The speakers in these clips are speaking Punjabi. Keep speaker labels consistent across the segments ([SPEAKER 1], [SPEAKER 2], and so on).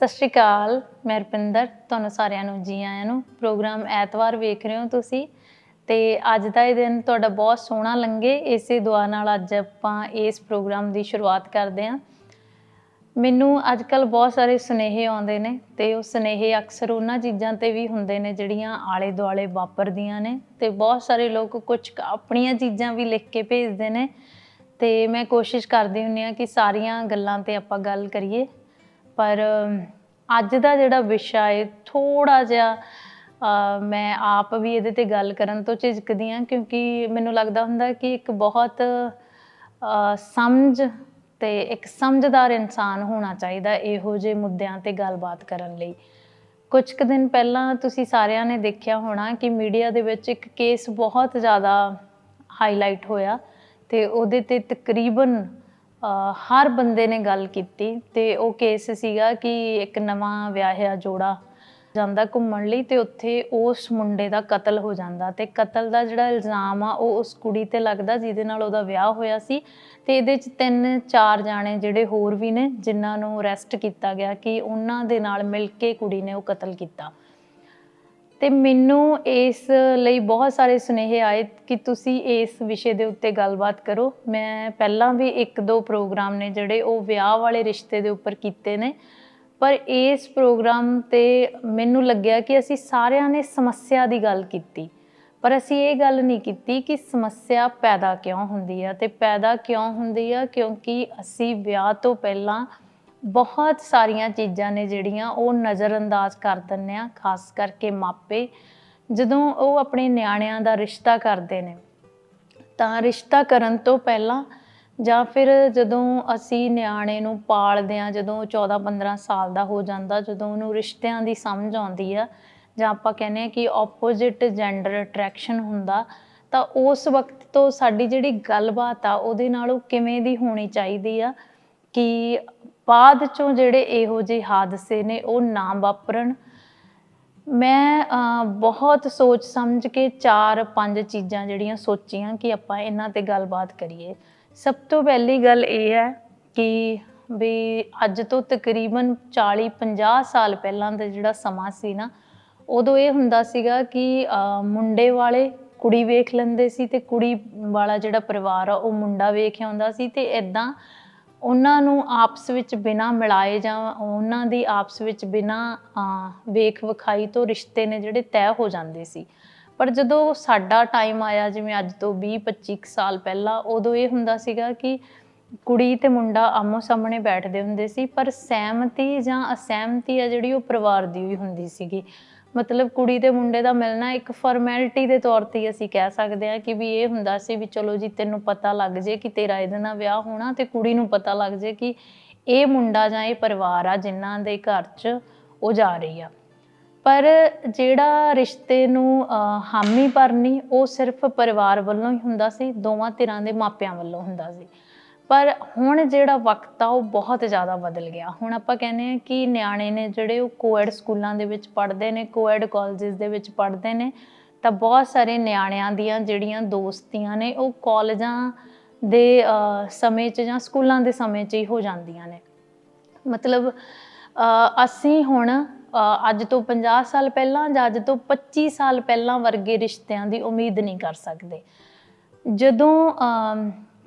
[SPEAKER 1] ਸਤਿ ਸ਼੍ਰੀ ਅਕਾਲ, ਮੈਂ ਰਪਿੰਦਰ, ਤੁਹਾਨੂੰ ਸਾਰਿਆਂ ਨੂੰ, ਜੀ ਆਇਆਂ ਨੂੰ। ਪ੍ਰੋਗਰਾਮ ਐਤਵਾਰ ਵੇਖ ਰਹੇ ਹੋ ਤੁਸੀਂ। ਤੇ ਅੱਜ ਦਾ ਇਹ ਦਿਨ ਤੁਹਾਡਾ ਬਹੁਤ ਸੋਹਣਾ ਲੰਘੇ। ਇਸੇ ਦੁਆ ਨਾਲ ਅੱਜ ਆਪਾਂ ਇਸ ਪ੍ਰੋਗਰਾਮ ਦੀ ਸ਼ੁਰੂਆਤ ਕਰਦੇ ਹਾਂ। ਮੈਨੂੰ ਅੱਜ ਕੱਲ ਬਹੁਤ ਸਾਰੇ ਸੁਨੇਹੇ ਆਉਂਦੇ ਨੇ ਤੇ ਉਹ ਸੁਨੇਹੇ ਅਕਸਰ ਉਹਨਾਂ ਚੀਜ਼ਾਂ ਤੇ ਵੀ ਹੁੰਦੇ ਨੇ ਜਿਹੜੀਆਂ ਆਲੇ ਦੁਆਲੇ ਵਾਪਰਦੀਆਂ ਨੇ ਤੇ ਬਹੁਤ ਸਾਰੇ ਲੋਕ ਕੁਝ ਆਪਣੀਆਂ ਚੀਜ਼ਾਂ ਵੀ ਲਿਖ ਕੇ ਭੇਜਦੇ ਨੇ। ਤੇ ਮੈਂ ਕੋਸ਼ਿਸ਼ ਕਰਦੀ ਹੁੰਦੀ ਆ ਕਿ ਸਾਰੀਆਂ ਗੱਲਾਂ ਤੇ ਆਪਾਂ ਗੱਲ ਕਰੀਏ। ਪਰ ਅੱਜ ਦਾ ਜਿਹੜਾ ਵਿਸ਼ਾ ਹੈ ਥੋੜਾ ਜਿਹਾ ਮੈਂ ਆਪ ਵੀ ਇਹਦੇ ਤੇ ਗੱਲ ਕਰਨ ਤੋਂ ਝਿਜਕਦੀ ਹਾਂ ਕਿਉਂਕਿ ਮੈਨੂੰ ਲੱਗਦਾ ਹੁੰਦਾ ਕਿ ਇੱਕ ਬਹੁਤ ਸਮਝ ਤੇ ਇੱਕ ਸਮਝਦਾਰ ਇਨਸਾਨ ਹੋਣਾ ਚਾਹੀਦਾ ਇਹੋ ਜਿਹੇ ਮੁੱਦਿਆਂ ਤੇ ਗੱਲਬਾਤ ਕਰਨ ਲਈ। ਕੁਝ ਕੁ ਦਿਨ ਪਹਿਲਾਂ ਤੁਸੀਂ ਸਾਰਿਆਂ ਨੇ ਦੇਖਿਆ ਹੋਣਾ ਕਿ ਮੀਡੀਆ ਦੇ ਵਿੱਚ ਇੱਕ ਕੇਸ ਬਹੁਤ ਜ਼ਿਆਦਾ ਹਾਈਲਾਈਟ ਹੋਇਆ ਤੇ ਉਹਦੇ ਤੇ ਤਕਰੀਬਨ ਹਰ ਬੰਦੇ ਨੇ ਗੱਲ ਕੀਤੀ ਤੇ ਉਹ ਕੇਸ ਸੀਗਾ ਕਿ ਇੱਕ ਨਵਾਂ ਵਿਆਹਿਆ ਜੋੜਾ ਜਾਂਦਾ ਘੁੰਮਣ ਲਈ ਤੇ ਉੱਥੇ ਉਸ ਮੁੰਡੇ ਦਾ ਕਤਲ ਹੋ ਜਾਂਦਾ ਤੇ ਕਤਲ ਦਾ ਜਿਹੜਾ ਇਲਜ਼ਾਮ ਆ, ਉਹ ਉਸ ਕੁੜੀ ਤੇ ਲੱਗਦਾ ਜਿਹਦੇ ਨਾਲ ਉਹਦਾ ਵਿਆਹ ਹੋਇਆ ਸੀ ਤੇ ਇਹਦੇ ਚ ਤਿੰਨ ਚਾਰ ਜਾਣੇ ਜਿਹੜੇ ਹੋਰ ਵੀ ਨੇ ਜਿਨ੍ਹਾਂ ਨੂੰ ਅਰੈਸਟ ਕੀਤਾ ਗਿਆ ਕਿ ਉਹਨਾਂ ਦੇ ਨਾਲ ਮਿਲ ਕੇ ਕੁੜੀ ਨੇ ਉਹ ਕਤਲ ਕੀਤਾ। ਤੇ ਮੈਨੂੰ ਇਸ ਲਈ ਬਹੁਤ ਸਾਰੇ ਸੁਨੇਹੇ ਆਏ ਕਿ ਤੁਸੀਂ ਇਸ ਵਿਸ਼ੇ ਦੇ ਉੱਤੇ ਗੱਲਬਾਤ ਕਰੋ। ਮੈਂ ਪਹਿਲਾਂ ਵੀ ਇੱਕ ਦੋ ਪ੍ਰੋਗਰਾਮ ਨੇ ਜਿਹੜੇ ਉਹ ਵਿਆਹ ਵਾਲੇ ਰਿਸ਼ਤੇ ਦੇ ਉੱਪਰ ਕੀਤੇ ਨੇ। ਪਰ ਇਸ ਪ੍ਰੋਗਰਾਮ ਤੇ ਮੈਨੂੰ ਲੱਗਿਆ ਕਿ ਅਸੀਂ ਸਾਰਿਆਂ ਨੇ ਸਮੱਸਿਆ ਦੀ ਗੱਲ ਕੀਤੀ। ਪਰ ਅਸੀਂ ਇਹ ਗੱਲ ਨਹੀਂ ਕੀਤੀ ਕਿ ਸਮੱਸਿਆ ਪੈਦਾ ਕਿਉਂ ਹੁੰਦੀ ਆ ਤੇ ਪੈਦਾ ਕਿਉਂ ਹੁੰਦੀ ਆ ਕਿਉਂਕਿ ਅਸੀਂ ਵਿਆਹ ਤੋਂ ਪਹਿਲਾਂ ਬਹੁਤ ਸਾਰੀਆਂ ਚੀਜ਼ਾਂ ਨੇ ਜਿਹੜੀਆਂ ਉਹ ਨਜ਼ਰਅੰਦਾਜ਼ ਕਰ ਦਿੰਦੇ ਆ, ਖਾਸ ਕਰਕੇ ਮਾਪੇ। ਜਦੋਂ ਉਹ ਆਪਣੇ ਨਿਆਣਿਆਂ ਦਾ ਰਿਸ਼ਤਾ ਕਰਦੇ ਨੇ, ਤਾਂ ਰਿਸ਼ਤਾ ਕਰਨ ਤੋਂ ਪਹਿਲਾਂ ਜਾਂ ਫਿਰ ਜਦੋਂ ਅਸੀਂ ਨਿਆਣੇ ਨੂੰ ਪਾਲਦੇ ਆ, ਜਦੋਂ 14 15 ਸਾਲ ਦਾ ਹੋ ਜਾਂਦਾ, ਜਦੋਂ ਉਹਨੂੰ ਰਿਸ਼ਤਿਆਂ ਦੀ ਸਮਝ ਆਉਂਦੀ ਆ, ਜਾਂ ਆਪਾਂ ਕਹਿੰਦੇ ਆ ਕਿ ਆਪੋਜ਼ਿਟ ਜੈਂਡਰ ਅਟਰੈਕਸ਼ਨ ਹੁੰਦਾ, ਤਾਂ ਉਸ ਵਕਤ ਤੋਂ ਸਾਡੀ ਜਿਹੜੀ ਗੱਲਬਾਤ ਆ, ਉਹਦੇ ਨਾਲ ਉਹ ਕਿਵੇਂ ਦੀ ਹੋਣੀ ਚਾਹੀਦੀ ਆ ਕਿ ਬਾਅਦ ਚੋਂ ਜਿਹੜੇ ਇਹੋ ਜਿਹੇ ਹਾਦਸੇ ਨੇ ਉਹ ਨਾ ਵਾਪਰਨ। ਮੈਂ ਅਹ, ਬਹੁਤ ਸੋਚ ਸਮਝ ਕੇ ਚਾਰ ਪੰਜ ਚੀਜ਼ਾਂ ਜਿਹੜੀਆਂ ਸੋਚੀਆਂ ਕਿ ਆਪਾਂ ਇਹਨਾਂ ਤੇ ਗੱਲਬਾਤ ਕਰੀਏ। ਸਭ ਤੋਂ ਪਹਿਲੀ ਗੱਲ ਇਹ ਹੈ ਕਿ ਵੀ ਅੱਜ ਤੋਂ ਤਕਰੀਬਨ 40 50 ਸਾਲ ਪਹਿਲਾਂ ਦਾ ਜਿਹੜਾ ਸਮਾਂ ਸੀ ਨਾ ਉਦੋਂ ਇਹ ਹੁੰਦਾ ਸੀਗਾ ਕਿ ਅਹ, ਮੁੰਡੇ ਵਾਲੇ ਕੁੜੀ ਵੇਖ ਲੈਂਦੇ ਸੀ ਤੇ ਕੁੜੀ ਵਾਲਾ ਜਿਹੜਾ ਪਰਿਵਾਰ ਆ ਉਹ ਮੁੰਡਾ ਵੇਖ ਆਉਂਦਾ ਸੀ ਤੇ ਇਦਾਂ ਉਹਨਾਂ ਨੂੰ ਆਪਸ ਵਿੱਚ ਬਿਨਾ ਮਿਲਾਏ ਜਾਂ ਉਹਨਾਂ ਦੀ ਆਪਸ ਵਿੱਚ ਬਿਨਾ ਵੇਖ ਵਿਖਾਈ ਤੋਂ ਰਿਸ਼ਤੇ ਨੇ ਜਿਹੜੇ ਤੈਅ ਹੋ ਜਾਂਦੇ ਸੀ। ਪਰ ਜਦੋਂ ਸਾਡਾ ਟਾਈਮ ਆਇਆ, ਜਿਵੇਂ ਅੱਜ ਤੋਂ 20 25 ਕੁ ਸਾਲ ਪਹਿਲਾਂ, ਉਦੋਂ ਇਹ ਹੁੰਦਾ ਸੀਗਾ ਕਿ ਕੁੜੀ ਤੇ ਮੁੰਡਾ ਆਮੋ ਸਾਹਮਣੇ ਬੈਠਦੇ ਹੁੰਦੇ ਸੀ, ਪਰ ਸਹਿਮਤੀ ਜਾਂ ਅਸਹਿਮਤੀ ਆ ਜਿਹੜੀ ਉਹ ਪਰਿਵਾਰ ਦੀ ਹੋਈ ਹੁੰਦੀ ਸੀਗੀ। ਮਤਲਬ ਕੁੜੀ ਤੇ ਮੁੰਡੇ ਦਾ ਮਿਲਣਾ ਇੱਕ ਫਾਰਮੈਲਿਟੀ ਦੇ ਤੌਰ ਤੇ ਅਸੀਂ ਕਹਿ ਸਕਦੇ ਹਾਂ ਕਿ ਵੀ ਇਹ ਹੁੰਦਾ ਸੀ ਵੀ ਚਲੋ ਜੀ ਤੈਨੂੰ ਪਤਾ ਲੱਗ ਜੇ ਕਿ ਤੇਰਾ ਇਹਦੇ ਨਾਲ ਵਿਆਹ ਹੋਣਾ ਤੇ ਕੁੜੀ ਨੂੰ ਪਤਾ ਲੱਗ ਜੇ ਕਿ ਇਹ ਮੁੰਡਾ ਜਾਂ ਇਹ ਪਰਿਵਾਰ ਆ ਜਿਨ੍ਹਾਂ ਦੇ ਘਰ 'ਚ ਉਹ ਜਾ ਰਹੀ ਆ। ਪਰ ਜਿਹੜਾ ਰਿਸ਼ਤੇ ਨੂੰ ਹਾਮੀ ਭਰਨੀ ਉਹ ਸਿਰਫ ਪਰਿਵਾਰ ਵੱਲੋਂ ਹੀ ਹੁੰਦਾ ਸੀ, ਦੋਵਾਂ ਧਿਰਾਂ ਦੇ ਮਾਪਿਆਂ ਵੱਲੋਂ ਹੁੰਦਾ ਸੀ। ਪਰ ਹੁਣ ਜਿਹੜਾ ਵਕਤ ਆ, ਉਹ ਬਹੁਤ ਜ਼ਿਆਦਾ ਬਦਲ ਗਿਆ। ਹੁਣ ਆਪਾਂ ਕਹਿੰਦੇ ਆ ਕਿ ਨਿਆਣੇ ਨੇ ਜਿਹੜੇ ਉਹ ਕੋਐਡ ਸਕੂਲਾਂ ਦੇ ਵਿੱਚ ਪੜ੍ਹਦੇ ਨੇ ਕੋਐਡ ਕਾਲਜਸ ਦੇ ਵਿੱਚ ਪੜ੍ਹਦੇ ਨੇ, ਤਾਂ ਬਹੁਤ ਸਾਰੇ ਨਿਆਣਿਆਂ ਦੀਆਂ ਜਿਹੜੀਆਂ ਦੋਸਤੀਆਂ ਨੇ, ਉਹ ਕਾਲਜਾਂ ਦੇ ਸਮੇਂ 'ਚ ਜਾਂ ਸਕੂਲਾਂ ਦੇ ਸਮੇਂ 'ਚ ਹੀ ਹੋ ਜਾਂਦੀਆਂ ਨੇ। ਮਤਲਬ ਅਸੀਂ ਹੁਣ ਅੱਜ ਤੋਂ 50 ਸਾਲ ਪਹਿਲਾਂ ਜਾਂ ਅੱਜ ਤੋਂ 25 ਸਾਲ ਪਹਿਲਾਂ ਵਰਗੇ ਰਿਸ਼ਤਿਆਂ ਦੀ ਉਮੀਦ ਨਹੀਂ ਕਰ ਸਕਦੇ। ਜਦੋਂ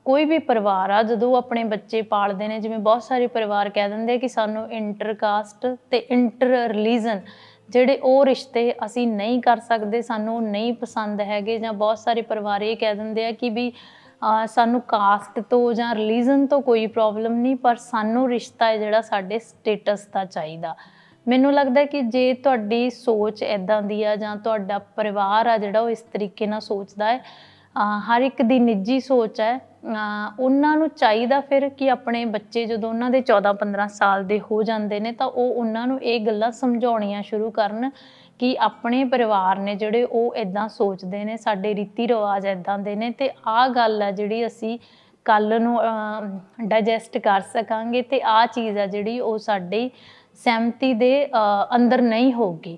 [SPEAKER 1] ਕੋਈ ਵੀ ਪਰਿਵਾਰ ਆ, ਜਦੋਂ ਆਪਣੇ ਬੱਚੇ ਪਾਲਦੇ ਨੇ, ਜਿਵੇਂ ਬਹੁਤ ਸਾਰੇ ਪਰਿਵਾਰ ਕਹਿ ਦਿੰਦੇ ਆ ਕਿ ਸਾਨੂੰ ਇੰਟਰ ਕਾਸਟ ਤੇ ਇੰਟਰ ਰਿਲੀਜਨ ਜਿਹੜੇ ਉਹ ਰਿਸ਼ਤੇ ਅਸੀਂ ਨਹੀਂ ਕਰ ਸਕਦੇ, ਸਾਨੂੰ ਨਹੀਂ ਪਸੰਦ ਹੈਗੇ ਜਾਂ ਬਹੁਤ ਸਾਰੇ ਪਰਿਵਾਰ ਇਹ ਕਹਿ ਦਿੰਦੇ ਆ ਕਿ ਵੀ ਸਾਨੂੰ ਕਾਸਟ ਤੋਂ ਜਾਂ ਰਿਲੀਜਨ ਤੋਂ ਕੋਈ ਪ੍ਰੋਬਲਮ ਨਹੀਂ, ਪਰ ਸਾਨੂੰ ਰਿਸ਼ਤਾ ਹੈ ਜਿਹੜਾ ਸਾਡੇ ਸਟੇਟਸ ਦਾ ਚਾਹੀਦਾ। ਮੈਨੂੰ ਲੱਗਦਾ ਕਿ ਜੇ ਤੁਹਾਡੀ ਸੋਚ ਇਦਾਂ ਦੀ ਆ ਜਾਂ ਤੁਹਾਡਾ ਪਰਿਵਾਰ ਆ ਜਿਹੜਾ ਉਹ ਇਸ ਤਰੀਕੇ ਨਾਲ ਸੋਚਦਾ ਹੈ ਹਰ ਇੱਕ ਦੀ ਨਿੱਜੀ ਸੋਚ ਹੈ ਉਹਨਾਂ ਨੂੰ ਚਾਹੀਦਾ ਫਿਰ ਕਿ ਆਪਣੇ ਬੱਚੇ ਜਦੋਂ ਉਹਨਾਂ ਦੇ 14-15 ਸਾਲ ਦੇ ਹੋ ਜਾਂਦੇ ਨੇ ਤਾਂ ਉਹ ਉਹਨਾਂ ਨੂੰ ਇਹ ਗੱਲਾਂ ਸਮਝਾਉਣੀਆਂ ਸ਼ੁਰੂ ਕਰਨ ਕਿ ਆਪਣੇ ਪਰਿਵਾਰ ਨੇ ਜਿਹੜੇ ਉਹ ਇਦਾਂ ਸੋਚਦੇ ਨੇ, ਸਾਡੇ ਰੀਤੀ ਰਿਵਾਜ ਇਦਾਂ ਦੇ ਨੇ ਤੇ ਆਹ ਗੱਲ ਆ ਜਿਹੜੀ ਅਸੀਂ ਕੱਲ ਨੂੰ ਡਾਈਜੈਸਟ ਕਰ ਸਕਾਂਗੇ ਤੇ ਆਹ ਚੀਜ਼ ਆ ਜਿਹੜੀ ਉਹ ਸਾਡੀ ਸਹਿਮਤੀ ਦੇ ਅੰਦਰ ਨਹੀਂ ਹੋਊਗੀ।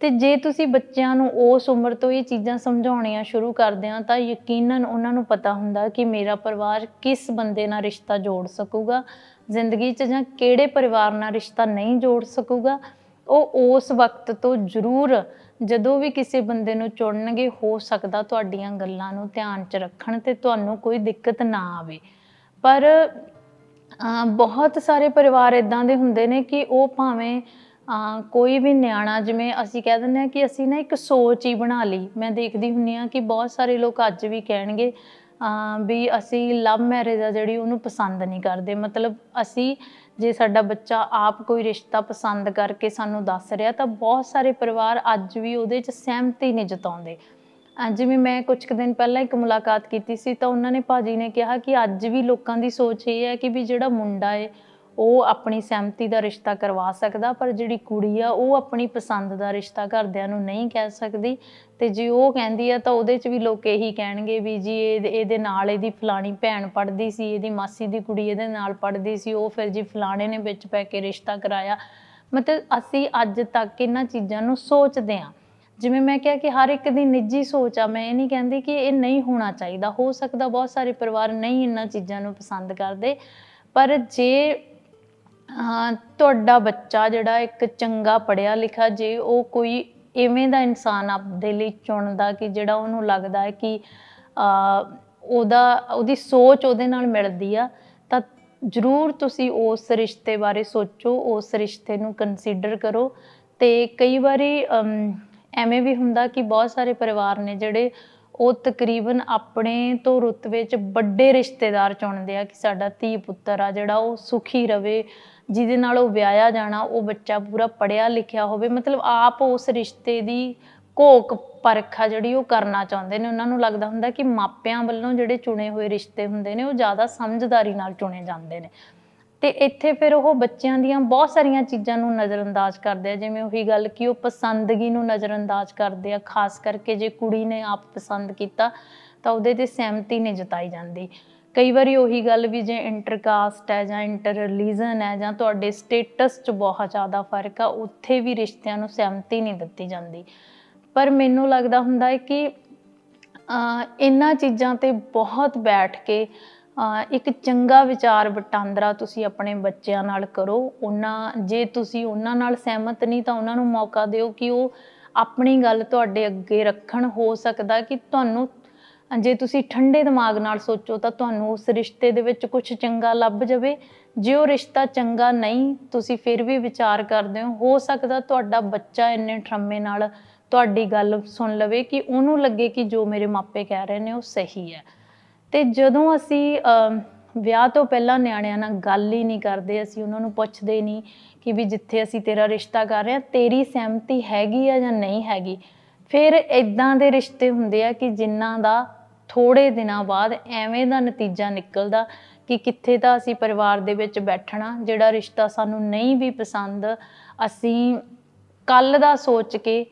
[SPEAKER 1] ਤੇ ਜੇ ਤੁਸੀਂ ਬੱਚਿਆਂ ਨੂੰ ਉਸ ਉਮਰ ਤੋਂ ਇਹ ਚੀਜ਼ਾਂ ਸਮਝਾਉਣੀਆਂ ਸ਼ੁਰੂ ਕਰਦੇ ਆ, ਤਾਂ ਯਕੀਨਨ ਉਹਨਾਂ ਨੂੰ ਪਤਾ ਹੁੰਦਾ ਕਿ ਮੇਰਾ ਪਰਿਵਾਰ ਕਿਸ ਬੰਦੇ ਨਾਲ ਰਿਸ਼ਤਾ ਜੋੜ ਸਕੂਗਾ, ਜ਼ਿੰਦਗੀ 'ਚ ਜਾਂ ਕਿਹੜੇ ਪਰਿਵਾਰ ਨਾਲ ਰਿਸ਼ਤਾ ਨਹੀਂ ਜੋੜ ਸਕੂਗਾ। ਉਹ ਉਸ ਵਕਤ ਤੋਂ ਜ਼ਰੂਰ ਜਦੋਂ ਵੀ ਕਿਸੇ ਬੰਦੇ ਨੂੰ ਚੁਣਨਗੇ, ਹੋ ਸਕਦਾ ਤੁਹਾਡੀਆਂ ਗੱਲਾਂ ਨੂੰ ਧਿਆਨ 'ਚ ਰੱਖਣ ਤੇ ਤੁਹਾਨੂੰ ਕੋਈ ਦਿੱਕਤ ਨਾ ਆਵੇ। ਪਰ ਬਹੁਤ ਸਾਰੇ ਪਰਿਵਾਰ ਇਦਾਂ ਦੇ ਹੁੰਦੇ ਨੇ ਕਿ ਉਹ ਭਾਵੇਂ ਕੋਈ ਵੀ ਨਿਆਣਾ, ਜਿਵੇਂ ਅਸੀਂ ਕਹਿ ਦਿੰਦੇ ਆ ਕਿ ਅਸੀਂ ਨਾ ਇੱਕ ਸੋਚ ਹੀ ਬਣਾ ਲਈ। ਮੈਂ ਦੇਖਦੀ ਹੁੰਨੀ ਆ ਕਿ ਬਹੁਤ ਸਾਰੇ ਲੋਕ ਅੱਜ ਵੀ ਕਹਿਣਗੇ ਵੀ ਅਸੀਂ ਲਵ ਮੈਰਿਜ ਆ ਜਿਹੜੀ ਉਹਨੂੰ ਪਸੰਦ ਨਹੀਂ ਕਰਦੇ। ਮਤਲਬ ਅਸੀਂ ਜੇ ਸਾਡਾ ਬੱਚਾ ਆਪ ਕੋਈ ਰਿਸ਼ਤਾ ਪਸੰਦ ਕਰਕੇ ਸਾਨੂੰ ਦੱਸ ਰਿਹਾ, ਤਾਂ ਬਹੁਤ ਸਾਰੇ ਪਰਿਵਾਰ ਅੱਜ ਵੀ ਉਹਦੇ 'ਚ ਸਹਿਮਤੀ ਨਹੀਂ ਜਤਾਉਂਦੇ। ਜਿਵੇਂ ਮੈਂ ਕੁਝ ਕੁ ਦਿਨ ਪਹਿਲਾਂ ਇੱਕ ਮੁਲਾਕਾਤ ਕੀਤੀ ਸੀ, ਤਾਂ ਉਹਨਾਂ ਨੇ ਭਾਜੀ ਨੇ ਕਿਹਾ ਕਿ ਅੱਜ ਵੀ ਲੋਕਾਂ ਦੀ ਸੋਚ ਇਹ ਹੈ ਕਿ ਵੀ ਜਿਹੜਾ ਮੁੰਡਾ ਏ ਉਹ ਆਪਣੀ ਸਹਿਮਤੀ ਦਾ ਰਿਸ਼ਤਾ ਕਰਵਾ ਸਕਦਾ, ਪਰ ਜਿਹੜੀ ਕੁੜੀ ਆ, ਉਹ ਆਪਣੀ ਪਸੰਦ ਦਾ ਰਿਸ਼ਤਾ ਘਰਦਿਆਂ ਨੂੰ ਨਹੀਂ ਕਹਿ ਸਕਦੀ। ਤੇ ਜੇ ਉਹ ਕਹਿੰਦੀ ਆ, ਤਾਂ ਉਹਦੇ 'ਚ ਵੀ ਲੋਕ ਇਹੀ ਕਹਿਣਗੇ ਵੀ ਜੀ, ਇਹ, ਇਹਦੇ ਨਾਲ ਇਹਦੀ ਫਲਾਣੀ ਭੈਣ ਪੜ੍ਹਦੀ ਸੀ, ਇਹਦੀ ਮਾਸੀ ਦੀ ਕੁੜੀ ਇਹਦੇ ਨਾਲ ਪੜ੍ਹਦੀ ਸੀ, ਉਹ ਫਿਰ ਜੀ ਫਲਾਣੇ ਨੇ ਵਿੱਚ ਪੈ ਕੇ ਰਿਸ਼ਤਾ ਕਰਾਇਆ। ਮਤਲਬ ਅਸੀਂ ਅੱਜ ਤੱਕ ਇਹਨਾਂ ਚੀਜ਼ਾਂ ਨੂੰ ਸੋਚਦੇ ਹਾਂ। ਜਿਵੇਂ ਮੈਂ ਕਿਹਾ ਕਿ ਹਰ ਇੱਕ ਦੀ ਨਿੱਜੀ ਸੋਚ ਆ, ਮੈਂ ਇਹ ਨਹੀਂ ਕਹਿੰਦੀ ਕਿ ਇਹ ਨਹੀਂ ਹੋਣਾ ਚਾਹੀਦਾ। ਹੋ ਸਕਦਾ ਬਹੁਤ ਸਾਰੇ ਪਰਿਵਾਰ ਨਹੀਂ ਇਹਨਾਂ ਚੀਜ਼ਾਂ ਨੂੰ ਪਸੰਦ ਕਰਦੇ, ਪਰ ਜੇ ਅਹ, ਤੁਹਾਡਾ ਬੱਚਾ ਜਿਹੜਾ ਇੱਕ ਚੰਗਾ ਪੜ੍ਹਿਆ ਲਿਖਿਆ ਜੇ ਉਹ ਕੋਈ ਇਵੇਂ ਦਾ ਇਨਸਾਨ ਆਪਦੇ ਲਈ ਚੁਣਦਾ ਕਿ ਜਿਹੜਾ ਉਹਨੂੰ ਲੱਗਦਾ ਹੈ ਕਿ ਉਹਦਾ ਉਹਦੀ ਸੋਚ ਉਹਦੇ ਨਾਲ ਮਿਲਦੀ ਆ ਤਾਂ ਜ਼ਰੂਰ ਤੁਸੀਂ ਉਸ ਰਿਸ਼ਤੇ ਬਾਰੇ ਸੋਚੋ ਉਸ ਰਿਸ਼ਤੇ ਨੂੰ ਕੰਸੀਡਰ ਕਰੋ ਤੇ ਕਈ ਵਾਰੀ ਐਵੇਂ ਵੀ ਹੁੰਦਾ ਕਿ ਬਹੁਤ ਸਾਰੇ ਪਰਿਵਾਰ ਨੇ ਜਿਹੜੇ ਉਹ ਤਕਰੀਬਨ ਆਪਣੇ ਤੋਂ ਰੁੱਤ ਵਿੱਚ ਵੱਡੇ ਰਿਸ਼ਤੇਦਾਰ ਚੁਣਦੇ ਆ ਕਿ ਸਾਡਾ ਧੀ ਪੁੱਤਰ ਆ ਜਿਹੜਾ ਉਹ ਸੁਖੀ ਰਵੇ ਜਿਹਦੇ ਨਾਲ ਉਹ ਵਿਆਹਿਆ ਜਾਣਾ, ਉਹ ਬੱਚਾ ਪੂਰਾ ਪੜ੍ਹਿਆ ਲਿਖਿਆ ਹੋਵੇ, ਮਤਲਬ ਆਪ ਉਸ ਰਿਸ਼ਤੇ ਦੀ ਘੋਖ ਪਰਖ ਆ ਜਿਹੜੀ ਉਹ ਕਰਨਾ ਚਾਹੁੰਦੇ ਨੇ। ਉਹਨਾਂ ਨੂੰ ਲੱਗਦਾ ਹੁੰਦਾ ਕਿ ਮਾਪਿਆਂ ਵੱਲੋਂ ਜਿਹੜੇ ਚੁਣੇ ਹੋਏ ਰਿਸ਼ਤੇ ਹੁੰਦੇ ਨੇ, ਉਹ ਜ਼ਿਆਦਾ ਸਮਝਦਾਰੀ ਨਾਲ ਚੁਣੇ ਜਾਂਦੇ ਨੇ। ਤੇ ਇੱਥੇ ਫਿਰ ਉਹ ਬੱਚਿਆਂ ਦੀਆਂ ਬਹੁਤ ਸਾਰੀਆਂ ਚੀਜ਼ਾਂ ਨੂੰ ਨਜ਼ਰਅੰਦਾਜ਼ ਕਰਦੇ ਆ, ਜਿਵੇਂ ਉਹੀ ਗੱਲ ਕਿ ਉਹ ਪਸੰਦਗੀ ਨੂੰ ਨਜ਼ਰਅੰਦਾਜ਼ ਕਰਦੇ ਆ। ਖਾਸ ਕਰਕੇ ਜੇ ਕੁੜੀ ਨੇ ਆਪ ਪਸੰਦ ਕੀਤਾ, ਤਾਂ ਉਹਦੇ ਤੇ ਸਹਿਮਤੀ ਨਹੀਂ ਜਤਾਈ ਜਾਂਦੀ। ਕਈ ਵਾਰੀ ਉਹੀ ਗੱਲ ਵੀ ਜੇ ਇੰਟਰਕਾਸਟ ਹੈ ਜਾਂ ਇੰਟਰ ਰਿਲੀਜਨ ਹੈ ਜਾਂ ਤੁਹਾਡੇ ਸਟੇਟਸ 'ਚ ਬਹੁਤ ਜ਼ਿਆਦਾ ਫ਼ਰਕ ਆ, ਉੱਥੇ ਵੀ ਰਿਸ਼ਤਿਆਂ ਨੂੰ ਸਹਿਮਤੀ ਨਹੀਂ ਦਿੱਤੀ ਜਾਂਦੀ। ਪਰ ਮੈਨੂੰ ਲੱਗਦਾ ਹੁੰਦਾ ਹੈ ਕਿ ਇਹਨਾਂ ਚੀਜ਼ਾਂ ਤੇ ਬਹੁਤ ਬੈਠ ਕੇ ਇੱਕ ਚੰਗਾ ਵਿਚਾਰ ਵਟਾਂਦਰਾ ਤੁਸੀਂ ਆਪਣੇ ਬੱਚਿਆਂ ਨਾਲ ਕਰੋ। ਉਹਨਾਂ, ਜੇ ਤੁਸੀਂ ਉਹਨਾਂ ਨਾਲ ਸਹਿਮਤ ਨਹੀਂ ਤਾਂ ਉਹਨਾਂ ਨੂੰ ਮੌਕਾ ਦਿਓ ਕਿ ਉਹ ਆਪਣੀ ਗੱਲ ਤੁਹਾਡੇ ਅੱਗੇ ਰੱਖਣ। ਹੋ ਸਕਦਾ ਕਿ ਤੁਹਾਨੂੰ ਜੇ ਤੁਸੀਂ ਠੰਡੇ ਦਿਮਾਗ ਨਾਲ ਸੋਚੋ ਤਾਂ ਤੁਹਾਨੂੰ ਉਸ ਰਿਸ਼ਤੇ ਦੇ ਵਿੱਚ ਕੁਝ ਚੰਗਾ ਲੱਭ ਜਾਵੇ। ਜੇ ਉਹ ਰਿਸ਼ਤਾ ਚੰਗਾ ਨਹੀਂ, ਤੁਸੀਂ ਫਿਰ ਵੀ ਵਿਚਾਰ ਕਰਦੇ ਹੋ। ਹੋ ਸਕਦਾ ਤੁਹਾਡਾ ਬੱਚਾ ਇੰਨੇ ਠਰਮੇ ਨਾਲ ਤੁਹਾਡੀ ਗੱਲ ਸੁਣ ਲਵੇ ਕਿ ਉਹਨੂੰ ਲੱਗੇ ਕਿ ਜੋ ਮੇਰੇ ਮਾਪੇ ਕਹਿ ਰਹੇ ਨੇ ਉਹ ਸਹੀ ਹੈ। ਤੇ ਜਦੋਂ ਅਸੀਂ ਵਿਆਹ ਤੋਂ ਪਹਿਲਾਂ ਨਿਆਣਿਆਂ ਨਾਲ ਗੱਲ ਹੀ ਨਹੀਂ ਕਰਦੇ, ਅਸੀਂ ਉਹਨਾਂ ਨੂੰ ਪੁੱਛਦੇ ਨਹੀਂ ਕਿ ਵੀ ਜਿੱਥੇ ਅਸੀਂ ਤੇਰਾ ਰਿਸ਼ਤਾ ਕਰ ਰਹੇ ਹਾਂ, ਤੇਰੀ ਸਹਿਮਤੀ ਹੈਗੀ ਆ ਜਾਂ ਨਹੀਂ ਹੈਗੀ। ਫਿਰ ਇਦਾਂ ਦੇ ਰਿਸ਼ਤੇ ਹੁੰਦੇ ਆ ਕਿ ਜਿਨ੍ਹਾਂ ਦਾ ਥੋੜੇ ਦਿਨਾਂ ਬਾਅਦ ਐਵੇਂ ਦਾ ਨਤੀਜਾ ਨਿਕਲਦਾ ਕਿ ਕਿੱਥੇ ਤਾਂ ਅਸੀਂ ਪਰਿਵਾਰ ਦੇ ਵਿੱਚ ਬੈਠਣਾ, ਜਿਹੜਾ ਰਿਸ਼ਤਾ ਸਾਨੂੰ ਨਹੀਂ ਵੀ ਪਸੰਦ, ਅਸੀਂ ਕੱਲ ਦਾ ਸੋਚ ਕੇ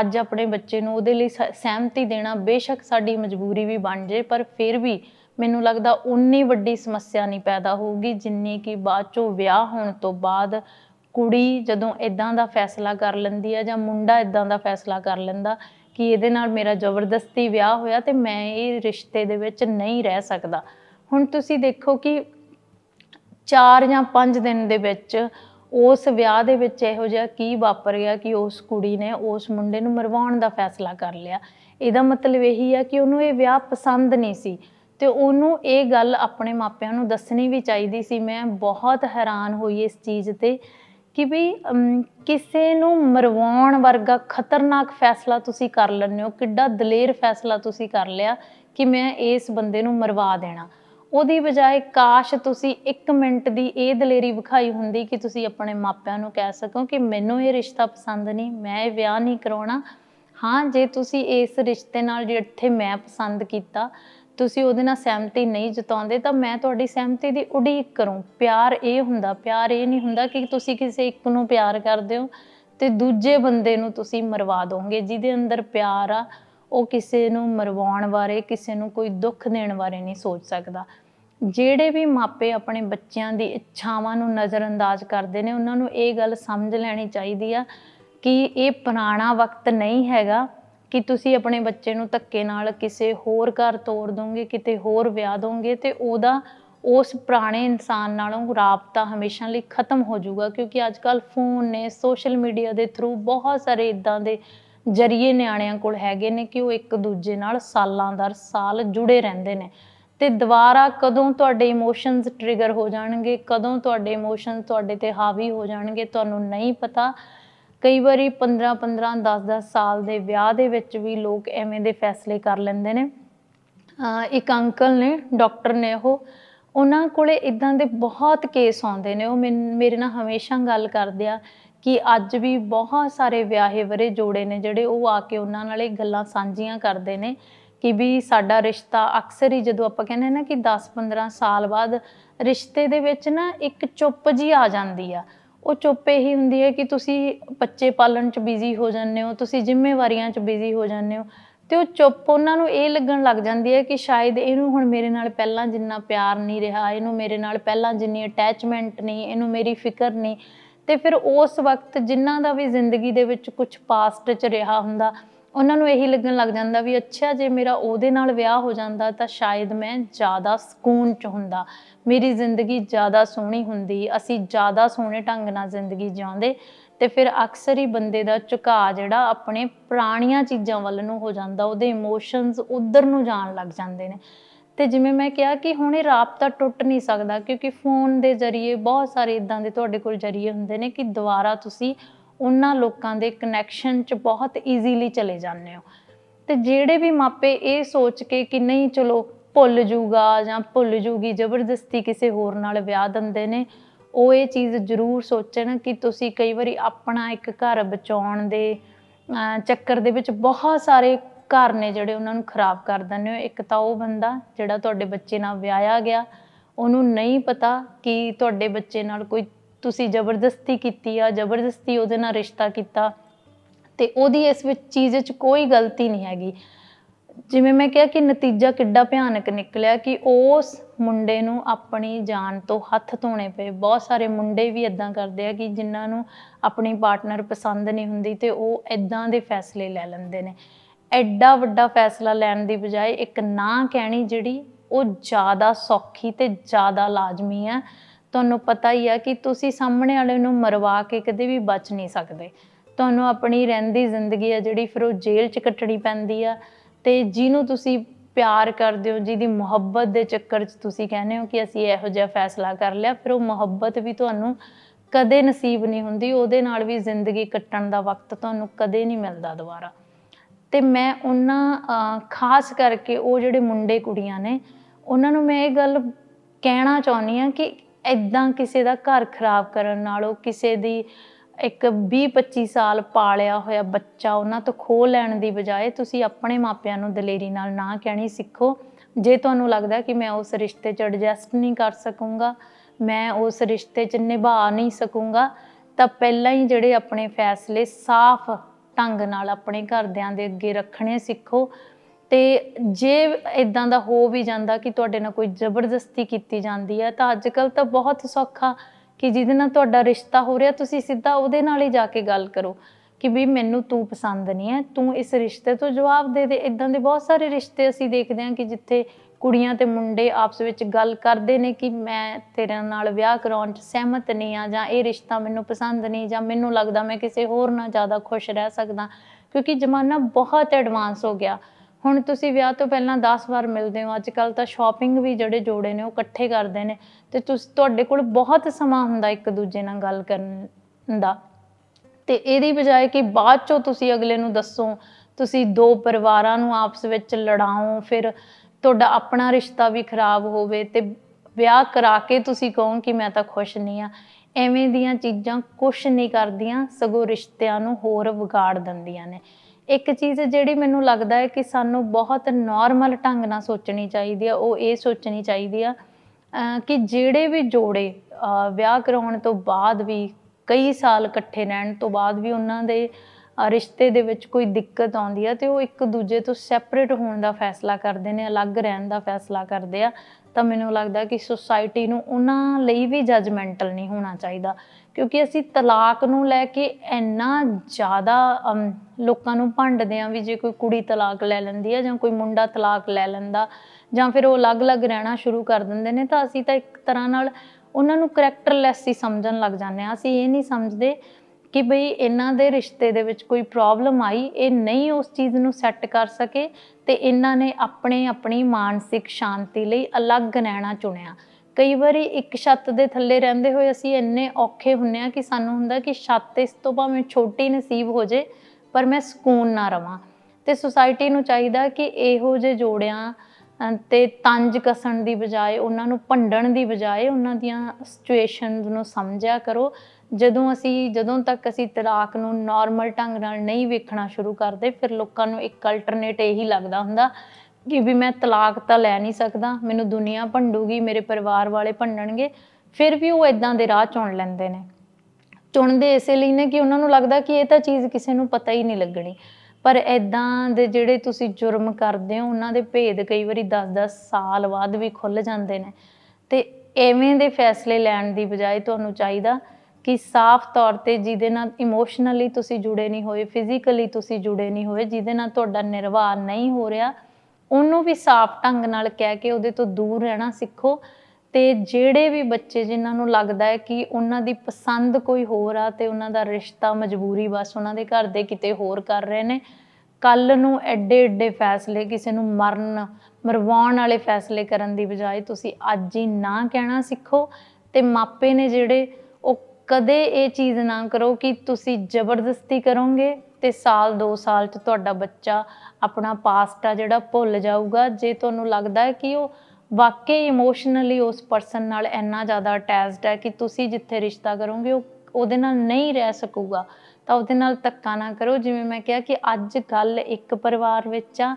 [SPEAKER 1] ਅੱਜ ਆਪਣੇ ਬੱਚੇ ਨੂੰ ਉਹਦੇ ਲਈ ਸ- ਸਹਿਮਤੀ ਦੇਣਾ ਬੇਸ਼ੱਕ ਸਾਡੀ ਮਜਬੂਰੀ ਵੀ ਬਣ ਜੇ, ਪਰ ਫਿਰ ਵੀ ਮੈਨੂੰ ਲੱਗਦਾ ਉਨੀ ਵੱਡੀ ਸਮੱਸਿਆ ਨਹੀਂ ਪੈਦਾ ਹੋਊਗੀ ਜਿੰਨੀ ਕਿ ਬਾਅਦ ਚੋਂ ਵਿਆਹ ਹੋਣ ਤੋਂ ਬਾਅਦ ਕੁੜੀ ਜਦੋਂ ਇਦਾਂ ਦਾ ਫੈਸਲਾ ਕਰ ਲੈਂਦੀ ਹੈ ਜਾਂ ਮੁੰਡਾ ਇਦਾਂ ਦਾ ਫੈਸਲਾ ਕਰ ਲੈਂਦਾ ਕਿ ਇਹਦੇ ਨਾਲ ਮੇਰਾ ਜ਼ਬਰਦਸਤੀ ਵਿਆਹ ਹੋਇਆ ਤੇ ਮੈਂ ਇਹ ਰਿਸ਼ਤੇ ਦੇ ਵਿੱਚ ਨਹੀਂ ਰਹਿ ਸਕਦਾ। ਹੁਣ ਤੁਸੀਂ ਦੇਖੋ ਕਿ 4 ਜਾਂ 5 ਦਿਨ ਦੇ ਵਿੱਚ ਉਸ ਵਿਆਹ ਦੇ ਵਿੱਚ ਇਹੋ ਜਿਹਾ ਕੀ ਵਾਪਰ ਗਿਆ ਕਿ ਉਸ ਕੁੜੀ ਨੇ ਉਸ ਮੁੰਡੇ ਨੂੰ ਮਰਵਾਉਣ ਦਾ ਫੈਸਲਾ ਕਰ ਲਿਆ। ਇਹਦਾ ਮਤਲਬ ਇਹੀ ਹੈ ਕਿ ਉਹਨੂੰ ਇਹ ਵਿਆਹ ਪਸੰਦ ਨਹੀਂ ਸੀ ਤੇ ਉਹਨੂੰ ਇਹ ਗੱਲ ਆਪਣੇ ਮਾਪਿਆਂ ਨੂੰ ਦੱਸਣੀ ਵੀ ਚਾਹੀਦੀ ਸੀ। ਮੈਂ ਬਹੁਤ ਹੈਰਾਨ ਹੋਈ ਇਸ ਚੀਜ਼ ਤੇ ਕਿ ਵੀ ਕਿਸੇ ਨੂੰ ਮਰਵਾਉਣ ਵਰਗਾ ਖਤਰਨਾਕ ਫੈਸਲਾ ਤੁਸੀਂ ਕਰ ਲੈਂਦੇ ਹੋ, ਕਿੱਡਾ ਦਲੇਰ ਫੈਸਲਾ ਤੁਸੀਂ ਕਰ ਲਿਆ ਕਿ ਮੈਂ ਇਸ ਬੰਦੇ ਨੂੰ ਮਰਵਾ ਦੇਣਾ। ਉਹਦੀ ਬਜਾਏ ਕਾਸ਼ ਤੁਸੀਂ 1 ਮਿੰਟ ਦੀ ਇਹ ਦਲੇਰੀ ਵਿਖਾਈ ਹੁੰਦੀ ਕਿ ਤੁਸੀਂ ਆਪਣੇ ਮਾਪਿਆਂ ਨੂੰ ਕਹਿ ਸਕੋ ਕਿ ਮੈਨੂੰ ਇਹ ਰਿਸ਼ਤਾ ਪਸੰਦ ਨਹੀਂ, ਮੈਂ ਇਹ ਵਿਆਹ ਨਹੀਂ ਕਰਾਉਣਾ। ਹਾਂ, ਜੇ ਤੁਸੀਂ ਇਸ ਰਿਸ਼ਤੇ ਨਾਲ ਜਿੱਥੇ ਮੈਂ ਪਸੰਦ ਕੀਤਾ ਤੁਸੀਂ ਉਹਦੇ ਨਾਲ ਸਹਿਮਤੀ ਨਹੀਂ ਜਤਾਉਂਦੇ ਤਾਂ ਮੈਂ ਤੁਹਾਡੀ ਸਹਿਮਤੀ ਦੀ ਉਡੀਕ ਕਰੂੰ। ਪਿਆਰ ਇਹ ਹੁੰਦਾ, ਪਿਆਰ ਇਹ ਨਹੀਂ ਹੁੰਦਾ ਕਿ ਤੁਸੀਂ ਕਿਸੇ ਇੱਕ ਨੂੰ ਪਿਆਰ ਕਰਦੇ ਹੋ ਤੇ ਦੂਜੇ ਬੰਦੇ ਨੂੰ ਤੁਸੀਂ ਮਰਵਾ ਦੋਗੇ। ਜਿਹਦੇ ਅੰਦਰ ਪਿਆਰ ਆ, ਉਹ ਕਿਸੇ ਨੂੰ ਮਰਵਾਉਣ ਬਾਰੇ, ਕਿਸੇ ਨੂੰ ਕੋਈ ਦੁੱਖ ਦੇਣ ਬਾਰੇ ਨਹੀਂ ਸੋਚ ਸਕਦਾ। ਜਿਹੜੇ ਵੀ ਮਾਪੇ ਆਪਣੇ ਬੱਚਿਆਂ ਦੀ ਇੱਛਾਵਾਂ ਨੂੰ ਨਜ਼ਰਅੰਦਾਜ਼ ਕਰਦੇ ਨੇ, ਉਹਨਾਂ ਨੂੰ ਇਹ ਗੱਲ ਸਮਝ ਲੈਣੀ ਚਾਹੀਦੀ ਆ ਕਿ ਇਹ ਪੁਰਾਣਾ ਵਕਤ ਨਹੀਂ ਹੈਗਾ। ਕਿ ਤੁਸੀਂ ਆਪਣੇ ਬੱਚੇ ਨੂੰ ਧੱਕੇ ਨਾਲ ਕਿਸੇ ਹੋਰ ਘਰ ਤੋਰ ਦੋਗੇ, ਕਿਤੇ ਹੋਰ ਵਿਆਹ ਦੋਗੇ ਤੇ ਉਹਦਾ, ਉਸ ਪੁਰਾਣੇ ਇਨਸਾਨ ਨਾਲੋਂ ਰਾਬਤਾ ਹਮੇਸ਼ਾ ਲਈ ਖਤਮ ਹੋ ਜਾਊਗਾ ਕਿਉਂਕਿ ਅੱਜ ਕੱਲ ਫੋਨ ਨੇ, ਸੋਸ਼ਲ ਮੀਡੀਆ ਦੇ ਥਰੂ ਬਹੁਤ ਸਾਰੇ ਇਦਾਂ ਦੇ ਜਰੀਏ ਨਿਆਣਿਆਂ ਕੋਲ ਹੈਗੇ ਨੇ ਕਿ ਉਹ ਇੱਕ ਦੂਜੇ ਨਾਲ ਸਾਲਾਂ ਦਰ ਸਾਲ ਜੁੜੇ ਰਹਿੰਦੇ ਨੇ। ਤੇ ਦੁਬਾਰਾ ਕਦੋਂ ਤੁਹਾਡੇ ਇਮੋਸ਼ਨਸ ਟ੍ਰਿਗਰ ਹੋ ਜਾਣਗੇ, ਕਦੋਂ ਤੁਹਾਡੇ ਇਮੋਸ਼ਨ ਤੁਹਾਡੇ ਤੇ ਹਾਵੀ ਹੋ ਜਾਣਗੇ, ਤੁਹਾਨੂੰ ਨਹੀਂ ਪਤਾ। ਕਈ ਵਾਰੀ 15 15 10 10 ਸਾਲ ਦੇ ਵਿਆਹ ਦੇ ਵਿੱਚ ਵੀ ਲੋਕ ਐਵੇਂ ਦੇ ਫੈਸਲੇ ਕਰ ਲੈਂਦੇ ਨੇ। ਇੱਕ ਅੰਕਲ ਨੇ, ਡਾਕਟਰ ਨੇ ਉਹ, ਉਹਨਾਂ ਕੋਲੇ ਇਦਾਂ ਦੇ ਬਹੁਤ ਕੇਸ ਆਉਂਦੇ ਨੇ। ਉਹ ਮੇਰੇ ਨਾਲ ਹਮੇਸ਼ਾ ਗੱਲ ਕਰਦੇ ਆ ਕਿ ਅੱਜ ਵੀ ਬਹੁਤ ਸਾਰੇ ਵਿਆਹੇ ਵਰੇ ਜੋੜੇ ਨੇ ਜਿਹੜੇ ਉਹ ਆ ਕੇ ਉਹਨਾਂ ਨਾਲ ਇਹ ਗੱਲਾਂ ਸਾਂਝੀਆਂ ਕਰਦੇ ਨੇ ਕਿ ਵੀ ਸਾਡਾ ਰਿਸ਼ਤਾ ਅਕਸਰ ਹੀ ਜਦੋਂ ਆਪਾਂ ਕਹਿੰਦੇ ਨਾ ਕਿ 10-15 ਸਾਲ ਬਾਅਦ ਰਿਸ਼ਤੇ ਦੇ ਵਿੱਚ ਨਾ ਇੱਕ ਚੁੱਪ ਜੀ ਆ ਜਾਂਦੀ ਆ। ਉਹ ਚੁੱਪ ਇਹੀ ਹੁੰਦੀ ਹੈ ਕਿ ਤੁਸੀਂ ਬੱਚੇ ਪਾਲਣ 'ਚ ਬਿਜ਼ੀ ਹੋ ਜਾਂਦੇ ਹੋ, ਤੁਸੀਂ ਜ਼ਿੰਮੇਵਾਰੀਆਂ 'ਚ ਬਿਜ਼ੀ ਹੋ ਜਾਂਦੇ ਹੋ ਤੇ ਉਹ ਚੁੱਪ ਉਹਨਾਂ ਨੂੰ ਇਹ ਲੱਗਣ ਲੱਗ ਜਾਂਦੀ ਹੈ ਕਿ ਸ਼ਾਇਦ ਇਹਨੂੰ ਹੁਣ ਮੇਰੇ ਨਾਲ ਪਹਿਲਾਂ ਜਿੰਨਾ ਪਿਆਰ ਨਹੀਂ ਰਿਹਾ, ਇਹਨੂੰ ਮੇਰੇ ਨਾਲ ਪਹਿਲਾਂ ਜਿੰਨੀ ਅਟੈਚਮੈਂਟ ਨਹੀਂ, ਇਹਨੂੰ ਮੇਰੀ ਫਿਕਰ ਨਹੀਂ ਤੇ ਫਿਰ ਉਸ ਵਕਤ ਜਿਨ੍ਹਾਂ ਦਾ ਵੀ ਜ਼ਿੰਦਗੀ ਦੇ ਵਿੱਚ ਕੁਝ ਪਾਸਟ 'ਚ ਰਿਹਾ ਹੁੰਦਾ ਉਹਨਾਂ ਨੂੰ ਇਹੀ ਲੱਗਣ ਲੱਗ ਜਾਂਦਾ ਵੀ ਅੱਛਾ, ਜੇ ਮੇਰਾ ਉਹਦੇ ਨਾਲ ਵਿਆਹ ਹੋ ਜਾਂਦਾ ਤਾਂ ਸ਼ਾਇਦ ਮੈਂ ਜ਼ਿਆਦਾ ਸਕੂਨ 'ਚ ਹੁੰਦਾ। ਮੇਰੀ ਜ਼ਿੰਦਗੀ ਜ਼ਿਆਦਾ ਸੋਹਣੀ ਹੁੰਦੀ, ਅਸੀਂ ਜ਼ਿਆਦਾ ਸੋਹਣੇ ਢੰਗ ਨਾਲ ਜ਼ਿੰਦਗੀ ਜਿਉਂਦੇ ਤੇ ਫਿਰ ਅਕਸਰ ਹੀ ਬੰਦੇ ਦਾ ਝੁਕਾਅ ਜਿਹੜਾ ਆਪਣੇ ਪੁਰਾਣੀਆਂ ਚੀਜ਼ਾਂ ਵੱਲ ਨੂੰ ਹੋ ਜਾਂਦਾ, ਉਹਦੇ ਇਮੋਸ਼ਨਸ ਉਧਰ ਨੂੰ ਜਾਣ ਲੱਗ ਜਾਂਦੇ ਨੇ। ਤੇ ਜਿਵੇਂ ਮੈਂ ਕਿਹਾ ਕਿ ਹੁਣ ਇਹ ਰਾਬਤਾ ਟੁੱਟ ਨਹੀਂ ਸਕਦਾ ਕਿਉਂਕਿ ਫੋਨ ਦੇ ਜ਼ਰੀਏ ਬਹੁਤ ਸਾਰੇ ਇਦਾਂ ਦੇ ਤੁਹਾਡੇ ਕੋਲ ਜ਼ਰੀਏ ਹੁੰਦੇ ਨੇ ਕਿ ਦੁਬਾਰਾ ਤੁਸੀਂ ਉਹਨਾਂ ਲੋਕਾਂ ਦੇ ਕਨੈਕਸ਼ਨ 'ਚ ਬਹੁਤ ਈਜ਼ੀਲੀ ਚਲੇ ਜਾਂਦੇ ਹੋ। ਤੇ ਜਿਹੜੇ ਵੀ ਮਾਪੇ ਇਹ ਸੋਚ ਕੇ ਕਿ ਨਹੀਂ, ਚਲੋ ਭੁੱਲ ਜੂਗਾ ਜਾਂ ਭੁੱਲ ਜੂਗੀ, ਜ਼ਬਰਦਸਤੀ ਕਿਸੇ ਹੋਰ ਨਾਲ ਵਿਆਹ ਦਿੰਦੇ ਨੇ, ਉਹ ਇਹ ਚੀਜ਼ ਜ਼ਰੂਰ ਸੋਚਣ ਕਿ ਤੁਸੀਂ ਕਈ ਵਾਰੀ ਆਪਣਾ ਇੱਕ ਘਰ ਬਚਾਉਣ ਦੇ ਚੱਕਰ ਦੇ ਵਿੱਚ ਬਹੁਤ ਸਾਰੇ ਘਰ ਨੇ ਜਿਹੜੇ ਉਹਨਾਂ ਨੂੰ ਖਰਾਬ ਕਰ ਦਿੰਦੇ ਹੋ। ਇੱਕ ਤਾਂ ਉਹ ਬੰਦਾ ਜਿਹੜਾ ਤੁਹਾਡੇ ਬੱਚੇ ਨਾਲ ਵਿਆਹਿਆ ਗਿਆ, ਉਹਨੂੰ ਨਹੀਂ ਪਤਾ ਕਿ ਤੁਹਾਡੇ ਬੱਚੇ ਨਾਲ ਕੋਈ ਤੁਸੀਂ ਜ਼ਬਰਦਸਤੀ ਕੀਤੀ ਆ, ਜ਼ਬਰਦਸਤੀ ਉਹਦੇ ਨਾਲ ਰਿਸ਼ਤਾ ਕੀਤਾ ਤੇ ਉਹਦੀ ਇਸ ਵਿੱਚ ਚੀਜ਼ 'ਚ ਕੋਈ ਗਲਤੀ ਨਹੀਂ ਹੈਗੀ। ਜਿਵੇਂ ਮੈਂ ਕਿਹਾ ਕਿ ਨਤੀਜਾ ਕਿੱਡਾ ਭਿਆਨਕ ਨਿਕਲਿਆ ਕਿ ਉਸ ਮੁੰਡੇ ਨੂੰ ਆਪਣੀ ਜਾਨ ਤੋਂ ਹੱਥ ਧੋਣੇ ਪਏ। ਬਹੁਤ ਸਾਰੇ ਮੁੰਡੇ ਵੀ ਇਦਾਂ ਕਰਦੇ ਆ ਕਿ ਜਿਨ੍ਹਾਂ ਨੂੰ ਆਪਣੀ ਪਾਰਟਨਰ ਪਸੰਦ ਨਹੀਂ ਹੁੰਦੀ ਤੇ ਉਹ ਇਦਾਂ ਦੇ ਫੈਸਲੇ ਲੈ ਲੈਂਦੇ ਨੇ। ਐਡਾ ਵੱਡਾ ਫੈਸਲਾ ਲੈਣ ਦੀ ਬਜਾਏ ਇੱਕ ਨਾ ਕਹਿਣੀ ਜਿਹੜੀ ਉਹ ਜ਼ਿਆਦਾ ਸੌਖੀ ਤੇ ਜ਼ਿਆਦਾ ਲਾਜ਼ਮੀ ਹੈ ਤੁਹਾਨੂੰ ਪਤਾ ਹੀ ਆ ਕਿ ਤੁਸੀਂ ਸਾਹਮਣੇ ਵਾਲੇ ਨੂੰ ਮਰਵਾ ਕੇ ਕਦੇ ਵੀ ਬਚ ਨਹੀਂ ਸਕਦੇ। ਤੁਹਾਨੂੰ ਆਪਣੀ ਰਹਿੰਦੀ ਜ਼ਿੰਦਗੀ ਆ ਜਿਹੜੀ ਫਿਰ ਉਹ ਜੇਲ੍ਹ 'ਚ ਕੱਟਣੀ ਪੈਂਦੀ ਆ ਤੇ ਜਿਹਨੂੰ ਤੁਸੀਂ ਪਿਆਰ ਕਰਦੇ ਹੋ, ਜਿਹਦੀ ਮੁਹੱਬਤ ਦੇ ਚੱਕਰ 'ਚ ਤੁਸੀਂ ਕਹਿੰਦੇ ਹੋ ਕਿ ਅਸੀਂ ਇਹੋ ਜਿਹਾ ਫੈਸਲਾ ਕਰ ਲਿਆ, ਫਿਰ ਉਹ ਮੁਹੱਬਤ ਵੀ ਤੁਹਾਨੂੰ ਕਦੇ ਨਸੀਬ ਨਹੀਂ ਹੁੰਦੀ, ਉਹਦੇ ਨਾਲ ਵੀ ਜ਼ਿੰਦਗੀ ਕੱਟਣ ਦਾ ਵਕਤ ਤੁਹਾਨੂੰ ਕਦੇ ਨਹੀਂ ਮਿਲਦਾ ਦੁਬਾਰਾ। ਤੇ ਮੈਂ ਉਹਨਾਂ ਖਾਸ ਕਰਕੇ ਉਹ ਜਿਹੜੇ ਮੁੰਡੇ ਕੁੜੀਆਂ ਨੇ, ਉਹਨਾਂ ਨੂੰ ਮੈਂ ਇਹ ਗੱਲ ਕਹਿਣਾ ਚਾਹੁੰਦੀ ਆ ਕਿ ਇਦਾਂ ਕਿਸੇ ਦਾ ਘਰ ਖਰਾਬ ਕਰਨ ਨਾਲੋਂ ਕਿਸੇ ਦੀ ਇੱਕ 20 25 ਸਾਲ ਪਾਲਿਆ ਹੋਇਆ ਬੱਚਾ ਉਹਨਾਂ ਤੋਂ ਖੋਹ ਲੈਣ ਦੀ ਬਜਾਏ ਤੁਸੀਂ ਆਪਣੇ ਮਾਪਿਆਂ ਨੂੰ ਦਲੇਰੀ ਨਾਲ ਨਾ ਕਹਿਣੀ ਸਿੱਖੋ। ਜੇ ਤੁਹਾਨੂੰ ਲੱਗਦਾ ਕਿ ਮੈਂ ਉਸ ਰਿਸ਼ਤੇ 'ਚ ਐਡਜਸਟ ਨਹੀਂ ਕਰ ਸਕੂੰਗਾ, ਮੈਂ ਉਸ ਰਿਸ਼ਤੇ 'ਚ ਨਿਭਾ ਨਹੀਂ ਸਕੂੰਗਾ, ਤਾਂ ਪਹਿਲਾਂ ਹੀ ਜਿਹੜੇ ਆਪਣੇ ਫੈਸਲੇ ਸਾਫ਼ ਢੰਗ ਨਾਲ ਆਪਣੇ ਘਰਦਿਆਂ ਦੇ ਅੱਗੇ ਰੱਖਣੇ ਸਿੱਖੋ। ਤੇ ਜੇ ਇਦਾਂ ਦਾ ਹੋ ਵੀ ਜਾਂਦਾ ਕਿ ਤੁਹਾਡੇ ਨਾਲ ਕੋਈ ਜ਼ਬਰਦਸਤੀ ਕੀਤੀ ਜਾਂਦੀ ਹੈ, ਤਾਂ ਅੱਜ ਕੱਲ ਤਾਂ ਬਹੁਤ ਸੌਖਾ ਕਿ ਜਿਹਦੇ ਨਾਲ ਤੁਹਾਡਾ ਰਿਸ਼ਤਾ ਹੋ ਰਿਹਾ, ਤੁਸੀਂ ਸਿੱਧਾ ਉਹਦੇ ਨਾਲ ਹੀ ਜਾ ਕੇ ਗੱਲ ਕਰੋ ਕਿ ਵੀ ਮੈਨੂੰ ਤੂੰ ਪਸੰਦ ਨਹੀਂ ਹੈ, ਤੂੰ ਇਸ ਰਿਸ਼ਤੇ ਤੋਂ ਜਵਾਬ ਦੇ ਦੇ। ਇਦਾਂ ਦੇ ਬਹੁਤ ਸਾਰੇ ਰਿਸ਼ਤੇ ਅਸੀਂ ਦੇਖਦੇ ਹਾਂ ਕਿ ਜਿੱਥੇ ਕੁੜੀਆਂ ਤੇ ਮੁੰਡੇ ਆਪਸ ਵਿੱਚ ਗੱਲ ਕਰਦੇ ਨੇ ਕਿ ਮੈਂ ਤੇਰੇ ਨਾਲ ਵਿਆਹ ਕਰਾਉਣ 'ਚ ਸਹਿਮਤ ਨਹੀਂ ਆ ਜਾਂ ਇਹ ਰਿਸ਼ਤਾ ਮੈਨੂੰ ਪਸੰਦ ਨਹੀਂ ਜਾਂ ਮੈਨੂੰ ਲੱਗਦਾ ਮੈਂ ਕਿਸੇ ਹੋਰ ਨਾਲ ਜ਼ਿਆਦਾ ਖੁਸ਼ ਰਹਿ ਸਕਦਾ, ਕਿਉਂਕਿ ਜ਼ਮਾਨਾ ਬਹੁਤ ਐਡਵਾਂਸ ਹੋ ਗਿਆ। ਹੁਣ ਤੁਸੀਂ ਵਿਆਹ ਤੋਂ ਪਹਿਲਾਂ 10 ਵਾਰ ਮਿਲਦੇ ਹੋ, ਅੱਜ ਕੱਲ ਤਾਂ ਸ਼ਾਪਿੰਗ ਵੀ ਜਿਹੜੇ ਜੋੜੇ ਨੇ ਉਹ ਇਕੱਠੇ ਕਰਦੇ ਨੇ ਤੇ ਤੁਸੀਂ, ਤੁਹਾਡੇ ਕੋਲ ਬਹੁਤ ਸਮਾਂ ਹੁੰਦਾ ਇੱਕ ਦੂਜੇ ਨਾਲ ਗੱਲ ਕਰਨ ਦਾ। ਤੇ ਇਹਦੀ ਬਜਾਏ ਕਿ ਬਾਅਦ ਚੋਂ ਤੁਸੀਂ ਅਗਲੇ ਨੂੰ ਦੱਸੋ, ਤੁਸੀਂ ਦੋ ਪਰਿਵਾਰਾਂ ਨੂੰ ਆਪਸ ਵਿੱਚ ਲੜਾਓ, ਫਿਰ ਤੁਹਾਡਾ ਆਪਣਾ ਰਿਸ਼ਤਾ ਵੀ ਖਰਾਬ ਹੋਵੇ ਤੇ ਵਿਆਹ ਕਰਾ ਕੇ ਤੁਸੀਂ ਕਹੋ ਕਿ ਮੈਂ ਤਾਂ ਖੁਸ਼ ਨਹੀਂ ਆ ਐਵੇਂ ਦੀਆਂ ਚੀਜ਼ਾਂ ਕੁਛ ਨਹੀਂ ਕਰਦੀਆਂ, ਸਗੋਂ ਰਿਸ਼ਤਿਆਂ ਨੂੰ ਹੋਰ ਵਿਗਾੜ ਦਿੰਦੀਆਂ ਨੇ। ਇੱਕ ਚੀਜ਼ ਜਿਹੜੀ ਮੈਨੂੰ ਲੱਗਦਾ ਹੈ ਕਿ ਸਾਨੂੰ ਬਹੁਤ ਨਾਰਮਲ ਢੰਗ ਨਾਲ ਸੋਚਣੀ ਚਾਹੀਦੀ ਆ, ਉਹ ਇਹ ਸੋਚਣੀ ਚਾਹੀਦੀ ਆ ਕਿ ਜਿਹੜੇ ਵੀ ਜੋੜੇ ਵਿਆਹ ਕਰਾਉਣ ਤੋਂ ਬਾਅਦ ਵੀ, ਕਈ ਸਾਲ ਇਕੱਠੇ ਰਹਿਣ ਤੋਂ ਬਾਅਦ ਵੀ ਉਹਨਾਂ ਦੇ ਰਿਸ਼ਤੇ ਦੇ ਵਿੱਚ ਕੋਈ ਦਿੱਕਤ ਆਉਂਦੀ ਆ ਤੇ ਉਹ ਇੱਕ ਦੂਜੇ ਤੋਂ ਸੈਪਰੇਟ ਹੋਣ ਦਾ ਫੈਸਲਾ ਕਰਦੇ ਨੇ, ਅਲੱਗ ਰਹਿਣ ਦਾ ਫੈਸਲਾ ਕਰਦੇ ਆ, ਤਾਂ ਮੈਨੂੰ ਲੱਗਦਾ ਕਿ ਸੁਸਾਇਟੀ ਨੂੰ ਉਹਨਾਂ ਲਈ ਵੀ ਜਜਮੈਂਟਲ ਨਹੀਂ ਹੋਣਾ ਚਾਹੀਦਾ। ਕਿਉਂਕਿ ਅਸੀਂ ਤਲਾਕ ਨੂੰ ਲੈ ਕੇ ਇੰਨਾ ਜ਼ਿਆਦਾ ਲੋਕਾਂ ਨੂੰ ਭੰਡਦੇ ਆ ਵੀ ਜੇ ਕੋਈ ਕੁੜੀ ਤਲਾਕ ਲੈ ਲੈਂਦੀ ਆ ਜਾਂ ਕੋਈ ਮੁੰਡਾ ਤਲਾਕ ਲੈ ਲੈਂਦਾ ਜਾਂ ਫਿਰ ਉਹ ਅਲੱਗ-ਅਲੱਗ ਰਹਿਣਾ ਸ਼ੁਰੂ ਕਰ ਦਿੰਦੇ ਨੇ, ਤਾਂ ਅਸੀਂ ਤਾਂ ਇੱਕ ਤਰ੍ਹਾਂ ਨਾਲ ਉਹਨਾਂ ਨੂੰ ਕਰੈਕਟਰਲੈਸ ਹੀ ਸਮਝਣ ਲੱਗ ਜਾਂਦੇ ਆ ਅਸੀਂ ਇਹ ਨਹੀਂ ਸਮਝਦੇ ਕਿ ਬਈ ਇਹਨਾਂ ਦੇ ਰਿਸ਼ਤੇ ਦੇ ਵਿੱਚ ਕੋਈ ਪ੍ਰੋਬਲਮ ਆਈ, ਇਹ ਨਹੀਂ ਉਸ ਚੀਜ਼ ਨੂੰ ਸੈੱਟ ਕਰ ਸਕੇ ਤੇ ਇਹਨਾਂ ਨੇ ਆਪਣੇ ਆਪਣੀ ਮਾਨਸਿਕ ਸ਼ਾਂਤੀ ਲਈ ਅਲੱਗ ਰਹਿਣਾ ਚੁਣਿਆ। ਕਈ ਵਾਰੀ ਇੱਕ ਛੱਤ ਦੇ ਥੱਲੇ ਰਹਿੰਦੇ ਹੋਏ ਅਸੀਂ ਇੰਨੇ ਔਖੇ ਹੁੰਨੇ ਆ ਕਿ ਸਾਨੂੰ ਹੁੰਦਾ ਕਿ ਛੱਤ ਇਸ ਤੋਂ ਭਾਵੇਂ ਛੋਟੀ ਨਸੀਬ ਹੋ ਜੇ, ਪਰ ਮੈਂ ਸਕੂਨ ਨਾ ਰਵਾਂ। ਤੇ ਸੁਸਾਇਟੀ ਨੂੰ ਚਾਹੀਦਾ ਕਿ ਇਹੋ ਜਿਹੇ ਜੋੜਿਆਂ ਤੇ ਤੰਜ ਕਸਣ ਦੀ ਬਜਾਏ, ਉਹਨਾਂ ਨੂੰ ਭੰਡਣ ਦੀ ਬਜਾਏ ਉਹਨਾਂ ਦੀਆਂ ਸਿਚੁਏਸ਼ਨਸ ਨੂੰ ਸਮਝਿਆ ਕਰੋ। ਜਦੋਂ ਅਸੀਂ, ਜਦੋਂ ਤੱਕ ਅਸੀਂ ਤਲਾਕ ਨੂੰ ਨਾਰਮਲ ਢੰਗ ਨਾਲ ਨਹੀਂ ਵੇਖਣਾ ਸ਼ੁਰੂ ਕਰਦੇ, ਫਿਰ ਲੋਕਾਂ ਨੂੰ ਇੱਕ ਅਲਟਰਨੇਟ ਇਹੀ ਲੱਗਦਾ ਹੁੰਦਾ ਕਿ ਵੀ ਮੈਂ ਤਲਾਕ ਤਾਂ ਲੈ ਨਹੀਂ ਸਕਦਾ, ਮੈਨੂੰ ਦੁਨੀਆ ਭੰਡੂਗੀ, ਮੇਰੇ ਪਰਿਵਾਰ ਵਾਲੇ ਭੰਡਣਗੇ, ਫਿਰ ਵੀ ਉਹ ਇਦਾਂ ਦੇ ਰਾਹ ਚੁਣ ਲੈਂਦੇ ਨੇ। ਚੁਣਦੇ ਇਸੇ ਲਈ ਨੇ ਕਿ ਉਹਨਾਂ ਨੂੰ ਲੱਗਦਾ ਕਿ ਇਹ ਤਾਂ ਚੀਜ਼ ਕਿਸੇ ਨੂੰ ਪਤਾ ਹੀ ਨਹੀਂ ਲੱਗਣੀ। ਪਰ ਇਦਾਂ ਦੇ ਜਿਹੜੇ ਤੁਸੀਂ ਜੁਰਮ ਕਰਦੇ ਹੋ, ਉਹਨਾਂ ਦੇ ਭੇਦ ਕਈ ਵਾਰੀ 10-10 ਸਾਲ ਬਾਅਦ ਵੀ ਖੁੱਲ ਜਾਂਦੇ ਨੇ। ਤੇ ਐਵੇਂ ਦੇ ਫੈਸਲੇ ਲੈਣ ਦੀ ਬਜਾਏ ਤੁਹਾਨੂੰ ਚਾਹੀਦਾ ਕਿ ਸਾਫ਼ ਤੌਰ ਤੇ ਜਿਹਦੇ ਨਾਲ ਇਮੋਸ਼ਨਲੀ ਤੁਸੀਂ ਜੁੜੇ ਨਹੀਂ ਹੋਏ ਫਿਜ਼ੀਕਲੀ ਤੁਸੀਂ ਜੁੜੇ ਨਹੀਂ ਹੋਏ, ਜਿਹਦੇ ਨਾਲ ਤੁਹਾਡਾ ਨਿਰਵਾਹ ਨਹੀਂ ਹੋ ਰਿਹਾ ਉਹਨੂੰ ਵੀ ਸਾਫ਼ ਢੰਗ ਨਾਲ ਕਹਿ ਕੇ ਉਹਦੇ ਤੋਂ ਦੂਰ ਰਹਿਣਾ ਸਿੱਖੋ। ਤੇ ਜਿਹੜੇ ਵੀ ਬੱਚੇ ਜਿਨ੍ਹਾਂ ਨੂੰ ਲੱਗਦਾ ਹੈ ਕਿ ਉਹਨਾਂ ਦੀ ਪਸੰਦ ਕੋਈ ਹੋਰ ਆ ਤੇ ਉਹਨਾਂ ਦਾ ਰਿਸ਼ਤਾ ਮਜਬੂਰੀ ਬਸ ਉਹਨਾਂ ਦੇ ਘਰ ਦੇ ਕਿਤੇ ਹੋਰ ਕਰ ਰਹੇ ਨੇ ਕੱਲ ਨੂੰ ਐਡੇ ਐਡੇ ਫੈਸਲੇ, ਕਿਸੇ ਨੂੰ ਮਰਨ, ਮਰਵਾਉਣ ਵਾਲੇ ਫੈਸਲੇ ਕਰਨ ਦੀ ਬਜਾਏ ਤੁਸੀਂ ਅੱਜ ਹੀ ਨਾ ਕਹਿਣਾ ਸਿੱਖੋ। ਤੇ ਮਾਪੇ ਨੇ ਜਿਹੜੇ, ਉਹ ਕਦੇ ਇਹ ਚੀਜ਼ ਨਾ ਕਰੋ ਕਿ ਤੁਸੀਂ ਜ਼ਬਰਦਸਤੀ ਕਰੋਗੇ ਤੇ ਸਾਲ 2 ਸਾਲ ਚ ਤੁਹਾਡਾ ਬੱਚਾ ਆਪਣਾ ਪਾਸਟ ਆ ਜਿਹੜਾ ਭੁੱਲ ਜਾਊਗਾ, ਜੇ ਤੁਹਾਨੂੰ ਲੱਗਦਾ ਹੈ ਕਿ ਉਹ ਵਾਕਈ ਇਮੋਸ਼ਨਲੀ ਉਸ ਪਰਸਨ ਨਾਲ ਇੰਨਾ ਜ਼ਿਆਦਾ ਅਟੈਚਡ ਹੈ ਕਿ ਤੁਸੀਂ ਜਿੱਥੇ ਰਿਸ਼ਤਾ ਕਰੋਗੇ, ਉਹ ਉਹਦੇ ਨਾਲ ਨਹੀਂ ਰਹਿ ਸਕੂਗਾ, ਤਾਂ ਉਹਦੇ ਨਾਲ ਧੱਕਾ ਨਾ ਕਰੋ। ਜਿਵੇਂ ਮੈਂ ਕਿਹਾ ਕਿ ਅੱਜ ਗੱਲ ਇੱਕ ਪਰਿਵਾਰ ਵਿੱਚ ਆ,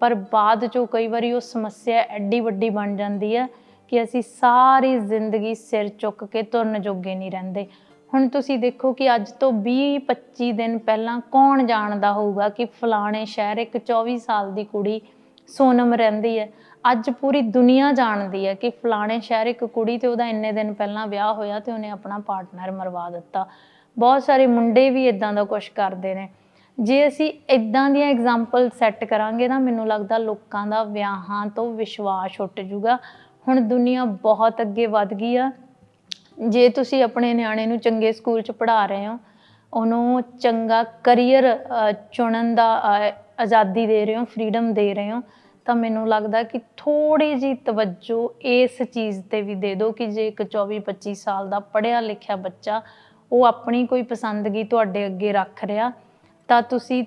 [SPEAKER 1] ਪਰ ਬਾਅਦ ਚੋਂ ਕਈ ਵਾਰੀ ਉਹ ਸਮੱਸਿਆ ਐਡੀ ਵੱਡੀ ਬਣ ਜਾਂਦੀ ਹੈ ਕਿ ਅਸੀਂ ਸਾਰੀ ਜ਼ਿੰਦਗੀ ਸਿਰ ਚੁੱਕ ਕੇ ਤੁਰਨ ਜੋਗੇ ਨਹੀਂ ਰਹਿੰਦੇ। ਹੁਣ ਤੁਸੀਂ ਦੇਖੋ ਕਿ ਅੱਜ ਤੋਂ 20-25 ਦਿਨ ਪਹਿਲਾਂ ਕੌਣ ਜਾਣਦਾ ਹੋਊਗਾ ਕਿ ਫਲਾਣੇ ਸ਼ਹਿਰ ਇੱਕ 24 ਸਾਲ ਦੀ ਕੁੜੀ ਸੋਨਮ ਰਹਿੰਦੀ ਹੈ? ਅੱਜ ਪੂਰੀ ਦੁਨੀਆ ਜਾਣਦੀ ਹੈ ਕਿ ਫਲਾਣੇ ਸ਼ਹਿਰ ਇੱਕ ਕੁੜੀ ਤੇ ਉਹਦਾ ਇੰਨੇ ਦਿਨ ਪਹਿਲਾਂ ਵਿਆਹ ਹੋਇਆ ਤੇ ਉਹਨੇ ਆਪਣਾ ਪਾਰਟਨਰ ਮਰਵਾ ਦਿੱਤਾ। ਬਹੁਤ ਸਾਰੇ ਮੁੰਡੇ ਵੀ ਇਦਾਂ ਦਾ ਕੁਝ ਕਰਦੇ ਨੇ। ਜੇ ਅਸੀਂ ਇਦਾਂ ਦੀਆਂ ਐਗਜ਼ਾਮਪਲ ਸੈੱਟ ਕਰਾਂਗੇ ਨਾ, ਮੈਨੂੰ ਲੱਗਦਾ ਲੋਕਾਂ ਦਾ ਵਿਆਹਾਂ ਤੋਂ ਵਿਸ਼ਵਾਸ ਉੱਠ ਜੂਗਾ। ਹੁਣ ਦੁਨੀਆ ਬਹੁਤ ਅੱਗੇ ਵੱਧ ਗਈ ਆ। ਜੇ ਤੁਸੀਂ ਆਪਣੇ ਨਿਆਣੇ ਨੂੰ ਚੰਗੇ ਸਕੂਲ 'ਚ ਪੜ੍ਹਾ ਰਹੇ ਹੋ, ਉਹਨੂੰ ਚੰਗਾ ਕਰੀਅਰ ਚੁਣਨ ਦਾ ਆਜ਼ਾਦੀ ਦੇ ਰਹੇ ਹੋ ਫਰੀडम ਦੇ ਰਹੇ ਹੋ, ਤਾਂ ਮੈਨੂੰ ਲੱਗਦਾ ਕਿ ਥੋੜੀ ਜੀ ਤਵੱਜੋ ਇਸ ਚੀਜ਼ ਤੇ ਵੀ ਦੇ ਦਿਓ ਕਿ ਜੇ ਇੱਕ 24 25 ਸਾਲ ਦਾ ਪੜ੍ਹਿਆ ਲਿਖਿਆ ਬੱਚਾ ਉਹ ਆਪਣੀ ਕੋਈ ਪਸੰਦਗੀ ਤੁਹਾਡੇ ਅੱਗੇ ਰੱਖ ਰਿਹਾ, ਤਾਂ ਤੁਸੀਂ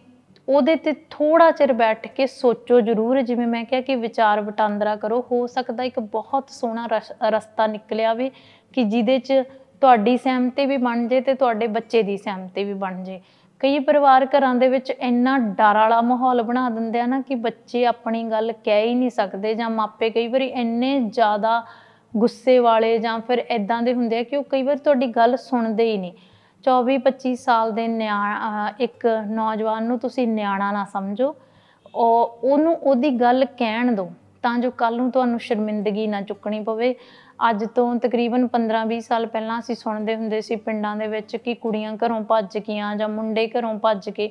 [SPEAKER 1] ਉਹਦੇ ਤੇ ਥੋੜਾ ਚਿਰ ਬੈਠ ਕੇ ਸੋਚੋ ਜ਼ਰੂਰ, ਜਿਵੇਂ ਮੈਂ ਕਿਹਾ ਕਿ ਵਿਚਾਰ ਵਟਾਂਦਰਾ ਕਰੋ, ਹੋ ਸਕਦਾ ਇੱਕ ਬਹੁਤ ਸੋਹਣਾ ਰਸ- ਰਸਤਾ ਨਿਕਲਿਆ ਵੀ ਕਿ ਜਿਹਦੇ 'ਚ ਤੁਹਾਡੀ ਸਹਿਮਤੀ ਵੀ ਬਣ ਜੇ ਤੇ ਤੁਹਾਡੇ ਬੱਚੇ ਦੀ ਸਹਿਮਤੀ ਵੀ ਬਣ ਜੇ। ਕਈ ਪਰਿਵਾਰ ਘਰਾਂ ਦੇ ਵਿੱਚ ਇੰਨਾ ਡਰ ਵਾਲਾ ਮਾਹੌਲ ਬਣਾ ਦਿੰਦੇ ਆ ਨਾ ਕਿ ਬੱਚੇ ਆਪਣੀ ਗੱਲ ਕਹਿ ਹੀ ਨਹੀਂ ਸਕਦੇ ਜਾਂ ਮਾਪੇ ਕਈ ਵਾਰੀ ਇੰਨੇ ਜ਼ਿਆਦਾ ਗੁੱਸੇ ਵਾਲੇ ਜਾਂ ਫਿਰ ਇਦਾਂ ਦੇ ਹੁੰਦੇ ਆ ਕਿ ਉਹ ਕਈ ਵਾਰ ਤੁਹਾਡੀ ਗੱਲ ਸੁਣਦੇ ਹੀ ਨਹੀਂ। 24 25 ਸਾਲ ਦੇ ਨਿਆ ਇੱਕ ਨੌਜਵਾਨ ਨੂੰ ਤੁਸੀਂ ਨਿਆਣਾ ਨਾ ਸਮਝੋ। ਉਹ, ਉਹਨੂੰ ਉਹਦੀ ਗੱਲ ਕਹਿਣ ਦਿਓ ਤਾਂ ਜੋ ਕੱਲ ਨੂੰ ਤੁਹਾਨੂੰ ਸ਼ਰਮਿੰਦਗੀ ਨਾ ਚੁੱਕਣੀ ਪਵੇ। ਅੱਜ ਤੋਂ ਤਕਰੀਬਨ 15-20 ਸਾਲ ਪਹਿਲਾਂ ਅਸੀਂ ਸੁਣਦੇ ਹੁੰਦੇ ਸੀ ਪਿੰਡਾਂ ਦੇ ਵਿੱਚ ਕਿ ਕੁੜੀਆਂ ਘਰੋਂ ਭੱਜ ਗਈਆਂ ਜਾਂ ਮੁੰਡੇ ਘਰੋਂ ਭੱਜ ਕੇ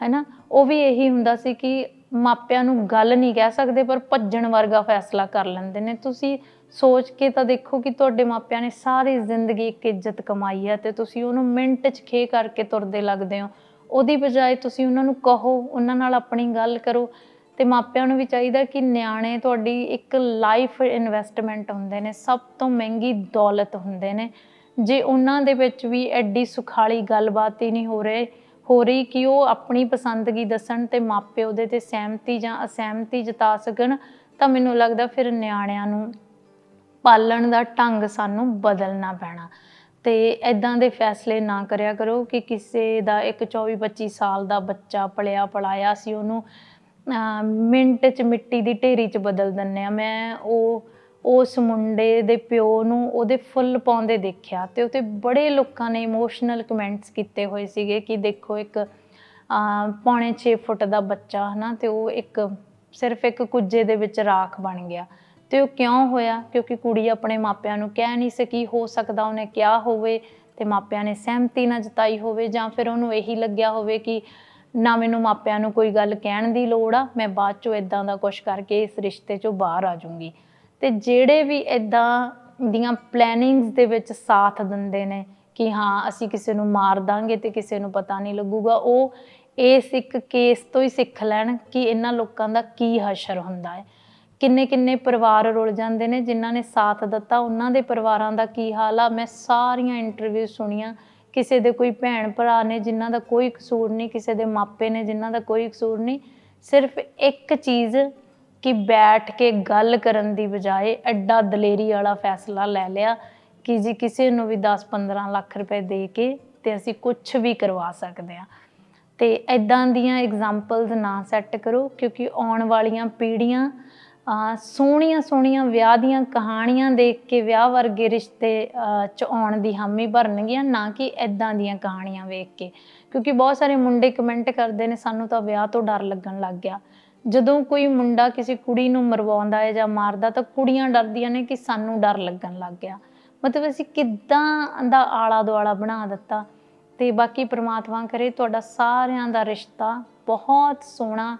[SPEAKER 1] ਹੈਨਾ? ਉਹ ਵੀ ਇਹੀ ਹੁੰਦਾ ਸੀ ਕਿ ਮਾਪਿਆਂ ਨੂੰ ਗੱਲ ਨਹੀਂ ਕਹਿ ਸਕਦੇ, ਪਰ ਭੱਜਣ ਵਰਗਾ ਫੈਸਲਾ ਕਰ ਲੈਂਦੇ ਨੇ। ਤੁਸੀਂ ਸੋਚ ਕੇ ਤਾਂ ਦੇਖੋ ਕਿ ਤੁਹਾਡੇ ਮਾਪਿਆਂ ਨੇ ਸਾਰੀ ਜ਼ਿੰਦਗੀ ਇੱਕ ਇੱਜ਼ਤ ਕਮਾਈ ਹੈ ਤੇ ਤੁਸੀਂ ਉਹਨੂੰ ਮਿੰਟ 'ਚ ਖੇ ਕਰਕੇ ਤੁਰਦੇ ਲੱਗਦੇ ਹੋ। ਉਹਦੀ ਬਜਾਏ ਤੁਸੀਂ ਉਹਨਾਂ ਨੂੰ ਕਹੋ, ਉਹਨਾਂ ਨਾਲ ਆਪਣੀ ਗੱਲ ਕਰੋ। ਤੇ ਮਾਪਿਆਂ ਨੂੰ ਵੀ ਚਾਹੀਦਾ ਕਿ ਨਿਆਣੇ ਤੁਹਾਡੀ ਇੱਕ ਲਾਈਫ ਇਨਵੈਸਟਮੈਂਟ ਹੁੰਦੇ ਨੇ, ਸਭ ਤੋਂ ਮਹਿੰਗੀ ਦੌਲਤ ਹੁੰਦੇ ਨੇ। ਜੇ ਉਹਨਾਂ ਦੇ ਵਿੱਚ ਵੀ ਐਡੀ ਸੁਖਾਲੀ ਗੱਲਬਾਤ ਹੀ ਨਹੀਂ ਹੋ ਰਹੇ, ਹੋ ਰਹੀ ਕਿ ਉਹ ਆਪਣੀ ਪਸੰਦਗੀ ਦੱਸਣ ਤੇ ਮਾਪੇ ਉਹਦੇ ਤੇ ਸਹਿਮਤੀ ਜਾਂ ਅਸਹਿਮਤੀ ਜਤਾ ਸਕਣ, ਤਾਂ ਮੈਨੂੰ ਲੱਗਦਾ ਫਿਰ ਨਿਆਣਿਆਂ ਨੂੰ ਪਾਲਣ ਦਾ ਢੰਗ ਸਾਨੂੰ ਬਦਲਣਾ ਪੈਣਾ। ਤੇ ਇਦਾਂ ਦੇ ਫੈਸਲੇ ਨਾ ਕਰਿਆ ਕਰੋ ਕਿ ਕਿਸੇ ਦਾ ਇੱਕ 24 25 ਸਾਲ ਦਾ ਬੱਚਾ ਪਲਿਆ ਪਲਾਇਆ ਸੀ ਉਹਨੂੰ ਮਿੰਟ 'ਚ ਮਿੱਟੀ ਦੀ ਢੇਰੀ 'ਚ ਬਦਲ ਦਿੰਨੇ ਆ ਮੈਂ ਉਹ, ਉਸ ਮੁੰਡੇ ਦੇ ਪਿਓ ਨੂੰ ਉਹਦੇ ਫੁੱਲ ਪਾਉਂਦੇ ਦੇਖਿਆ ਤੇ ਉਤੇ ਬੜੇ ਲੋਕਾਂ ਨੇ ਇਮੋਸ਼ਨਲ ਕਮੈਂਟਸ ਕੀਤੇ ਹੋਏ ਸੀਗੇ ਕਿ ਦੇਖੋ ਇੱਕ ਪੌਣੇ 6 ਫੁੱਟ ਦਾ ਬੱਚਾ ਹਨਾ ਤੇ ਉਹ ਇੱਕ ਸਿਰਫ ਇੱਕ ਕੁੱਜੇ ਦੇ ਵਿੱਚ ਰਾਖ ਬਣ ਗਿਆ। ਤੇ ਉਹ ਕਿਉਂ ਹੋਇਆ? ਕਿਉਂਕਿ ਕੁੜੀ ਆਪਣੇ ਮਾਪਿਆਂ ਨੂੰ ਕਹਿ ਨਹੀਂ ਸਕੀ, ਹੋ ਸਕਦਾ ਉਹਨੇ ਕਿਹਾ ਹੋਵੇ ਤੇ ਮਾਪਿਆਂ ਨੇ ਸਹਿਮਤੀ ਨਾ ਜਤਾਈ ਹੋਵੇ ਜਾਂ ਫਿਰ ਉਹਨੂੰ ਇਹੀ ਲੱਗਿਆ ਹੋਵੇ ਕਿ ਨਾ ਮੈਨੂੰ ਮਾਪਿਆਂ ਨੂੰ ਕੋਈ ਗੱਲ ਕਹਿਣ ਦੀ ਲੋੜ ਆ, ਮੈਂ ਬਾਅਦ ਚੋਂ ਇਦਾਂ ਦਾ ਕੁਝ ਕਰਕੇ ਇਸ ਰਿਸ਼ਤੇ ਚੋਂ ਬਾਹਰ ਆ ਜਾਊਂਗੀ। ਤੇ ਜਿਹੜੇ ਵੀ ਇਦਾਂ ਦੀਆਂ ਪਲੈਨਿੰਗਸ ਦੇ ਵਿੱਚ ਸਾਥ ਦਿੰਦੇ ਨੇ ਕਿ ਹਾਂ, ਅਸੀਂ ਕਿਸੇ ਨੂੰ ਮਾਰ ਦਾਂਗੇ ਤੇ ਕਿਸੇ ਨੂੰ ਪਤਾ ਨਹੀਂ ਲੱਗੂਗਾ, ਉਹ ਇਸ ਇੱਕ ਕੇਸ ਤੋਂ ਹੀ ਸਿੱਖ ਲੈਣ ਕਿ ਇਹਨਾਂ ਲੋਕਾਂ ਦਾ ਕੀ ਹਸ਼ਰ ਹੁੰਦਾ ਹੈ। ਕਿੰਨੇ ਕਿੰਨੇ ਪਰਿਵਾਰ ਰੁਲ ਜਾਂਦੇ ਨੇ ਜਿਨ੍ਹਾਂ ਨੇ ਸਾਥ ਦਿੱਤਾ, ਉਹਨਾਂ ਦੇ ਪਰਿਵਾਰਾਂ ਦਾ ਕੀ ਹਾਲ ਆ? ਮੈਂ ਸਾਰੀਆਂ ਇੰਟਰਵਿਊ ਸੁਣੀਆਂ ਕਿਸੇ ਦੇ ਕੋਈ ਭੈਣ ਭਰਾ ਨੇ, ਜਿਨ੍ਹਾਂ ਦਾ ਕੋਈ ਕਸੂਰ ਨਹੀਂ, ਕਿਸੇ ਦੇ ਮਾਪੇ ਨੇ, ਜਿਨ੍ਹਾਂ ਦਾ ਕੋਈ ਕਸੂਰ ਨਹੀਂ, ਸਿਰਫ ਇੱਕ ਚੀਜ਼ ਕਿ ਬੈਠ ਕੇ ਗੱਲ ਕਰਨ ਦੀ ਬਜਾਏ ਐਡਾ ਦਲੇਰੀ ਵਾਲਾ ਫੈਸਲਾ ਲੈ ਲਿਆ ਕਿ ਜੀ ਕਿਸੇ ਨੂੰ ਵੀ 10-15 ਲੱਖ ਰੁਪਏ ਦੇ ਕੇ ਤੇ ਅਸੀਂ ਕੁਝ ਵੀ ਕਰਵਾ ਸਕਦੇ ਹਾਂ। ਤੇ ਇਦਾਂ ਦੀਆਂ ਐਗਜ਼ਾਮਪਲਸ ਨਾ ਸੈੱਟ ਕਰੋ, ਕਿਉਂਕਿ ਆਉਣ ਵਾਲੀਆਂ ਪੀੜ੍ਹੀਆਂ ਸੋਹਣੀਆਂ ਸੋਹਣੀਆਂ ਵਿਆਹ ਦੀਆਂ ਕਹਾਣੀਆਂ ਦੇਖ ਕੇ ਵਿਆਹ ਵਰਗੇ ਰਿਸ਼ਤੇ ਚ ਆਉਣ ਦੀ ਹਾਮੀ ਭਰਨਗੀਆਂ, ਨਾ ਕਿ ਇਦਾਂ ਦੀਆਂ ਕਹਾਣੀਆਂ ਵੇਖ ਕੇ। ਕਿਉਂਕਿ ਬਹੁਤ ਸਾਰੇ ਮੁੰਡੇ ਕਮੈਂਟ ਕਰਦੇ ਨੇ, ਸਾਨੂੰ ਤਾਂ ਵਿਆਹ ਤੋਂ ਡਰ ਲੱਗਣ ਲੱਗ ਗਿਆ। ਜਦੋਂ ਕੋਈ ਮੁੰਡਾ ਕਿਸੇ ਕੁੜੀ ਨੂੰ ਮਰਵਾਉਂਦਾ ਹੈ ਜਾਂ ਮਾਰਦਾ, ਤਾਂ ਕੁੜੀਆਂ ਡਰਦੀਆਂ ਨੇ ਕਿ ਸਾਨੂੰ ਡਰ ਲੱਗਣ ਲੱਗ ਗਿਆ। ਮਤਲਬ ਅਸੀਂ ਕਿੱਦਾਂ ਦਾ ਆਲਾ ਦੁਆਲਾ ਬਣਾ ਦਿੱਤਾ। ਤੇ ਬਾਕੀ ਪ੍ਰਮਾਤਮਾ ਕਰੇ, ਤੁਹਾਡਾ ਸਾਰਿਆਂ ਦਾ ਰਿਸ਼ਤਾ ਬਹੁਤ ਸੋਹਣਾ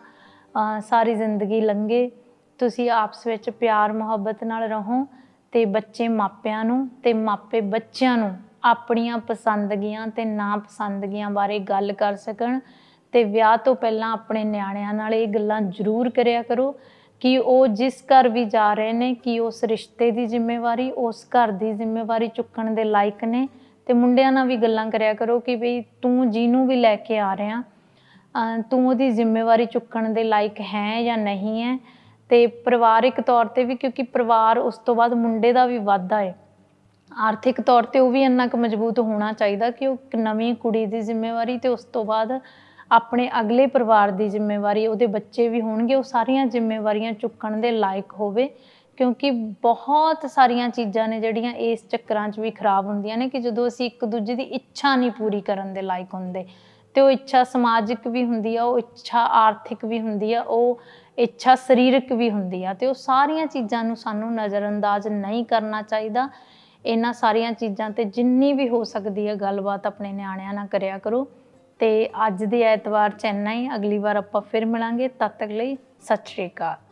[SPEAKER 1] ਸਾਰੀ ਜ਼ਿੰਦਗੀ ਲੰਘੇ। ਤੁਸੀਂ ਆਪਸ ਵਿੱਚ ਪਿਆਰ, ਮੁਹੱਬਤ ਨਾਲ ਰਹੋ ਤੇ ਬੱਚੇ ਮਾਪਿਆਂ ਨੂੰ ਤੇ ਮਾਪੇ ਬੱਚਿਆਂ ਨੂੰ ਆਪਣੀਆਂ ਪਸੰਦਗੀਆਂ ਤੇ ਨਾ ਪਸੰਦਗੀਆਂ ਬਾਰੇ ਗੱਲ ਕਰ ਸਕਣ ਤੇ ਵਿਆਹ ਤੋਂ ਪਹਿਲਾਂ ਆਪਣੇ ਨਿਆਣਿਆਂ ਨਾਲ ਇਹ ਗੱਲਾਂ ਜ਼ਰੂਰ ਕਰਿਆ ਕਰੋ ਕਿ ਉਹ ਜਿਸ ਘਰ ਵੀ ਜਾ ਰਹੇ ਨੇ, ਕਿ ਉਸ ਰਿਸ਼ਤੇ ਦੀ ਜ਼ਿੰਮੇਵਾਰੀ, ਉਸ ਘਰ ਦੀ ਜ਼ਿੰਮੇਵਾਰੀ ਚੁੱਕਣ ਦੇ ਲਾਇਕ ਨੇ ਤੇ ਮੁੰਡਿਆਂ ਨਾਲ ਵੀ ਗੱਲਾਂ ਕਰਿਆ ਕਰੋ ਕਿ ਬਈ ਤੂੰ ਜਿਹਨੂੰ ਵੀ ਲੈ ਕੇ ਆ ਰਿਹਾ ਤੂੰ ਉਹਦੀ ਜ਼ਿੰਮੇਵਾਰੀ ਚੁੱਕਣ ਦੇ ਲਾਇਕ ਹੈ ਜਾਂ ਨਹੀਂ ਹੈ ਤੇ ਪਰਿਵਾਰਿਕ ਤੌਰ ਤੇ ਵੀ, ਕਿਉਂਕਿ ਪਰਿਵਾਰ ਉਸ ਤੋਂ ਬਾਅਦ ਮੁੰਡੇ ਦਾ ਵੀ ਵਾਧਾ ਹੈ ਆਰਥਿਕ ਤੌਰ ਤੇ ਉਹ ਵੀ ਇੰਨਾ ਕੁ ਮਜ਼ਬੂਤ ਹੋਣਾ ਚਾਹੀਦਾ ਕਿ ਉਹ ਇੱਕ ਨਵੀਂ ਕੁੜੀ ਦੀ ਜ਼ਿੰਮੇਵਾਰੀ ਤੇ ਉਸ ਤੋਂ ਬਾਅਦ ਆਪਣੇ ਅਗਲੇ ਪਰਿਵਾਰ ਦੀ ਜ਼ਿੰਮੇਵਾਰੀ, ਉਹਦੇ ਬੱਚੇ ਵੀ ਹੋਣਗੇ, ਉਹ ਸਾਰੀਆਂ ਜ਼ਿੰਮੇਵਾਰੀਆਂ ਚੁੱਕਣ ਦੇ ਲਾਇਕ ਹੋਵੇ। ਕਿਉਂਕਿ ਬਹੁਤ ਸਾਰੀਆਂ ਚੀਜ਼ਾਂ ਨੇ ਜਿਹੜੀਆਂ ਇਸ ਚੱਕਰਾਂ 'ਚ ਵੀ ਖਰਾਬ ਹੁੰਦੀਆਂ ਨੇ ਕਿ ਜਦੋਂ ਅਸੀਂ ਇੱਕ ਦੂਜੇ ਦੀ ਇੱਛਾ ਨਹੀਂ ਪੂਰੀ ਕਰਨ ਦੇ ਲਾਇਕ ਹੁੰਦੇ, ਤੇ ਉਹ ਇੱਛਾ ਸਮਾਜਿਕ ਵੀ ਹੁੰਦੀ ਆ, ਉਹ ਇੱਛਾ ਆਰਥਿਕ ਵੀ ਹੁੰਦੀ ਆ, ਉਹ ਇੱਛਾ ਸਰੀਰਕ ਵੀ ਹੁੰਦੀ ਆ, ਤੇ ਉਹ ਸਾਰੀਆਂ ਚੀਜ਼ਾਂ ਨੂੰ ਸਾਨੂੰ ਨਜ਼ਰਅੰਦਾਜ਼ ਨਹੀਂ ਕਰਨਾ ਚਾਹੀਦਾ। ਇਹਨਾਂ ਸਾਰੀਆਂ ਚੀਜ਼ਾਂ ਤੇ ਜਿੰਨੀ ਵੀ ਹੋ ਸਕਦੀ ਹੈ ਗੱਲਬਾਤ ਆਪਣੇ ਨਿਆਣਿਆਂ ਨਾਲ ਕਰਿਆ ਕਰੋ। ਤੇ ਅੱਜ ਦੇ ਐਤਵਾਰ ਚੈਨਈ ਅਗਲੀ ਵਾਰ ਆਪਾਂ ਫਿਰ ਮਿਲਾਂਗੇ। ਤਦ ਤੱਕ ਲਈ ਸਤਿ ਸ਼੍ਰੀ ਅਕਾਲ।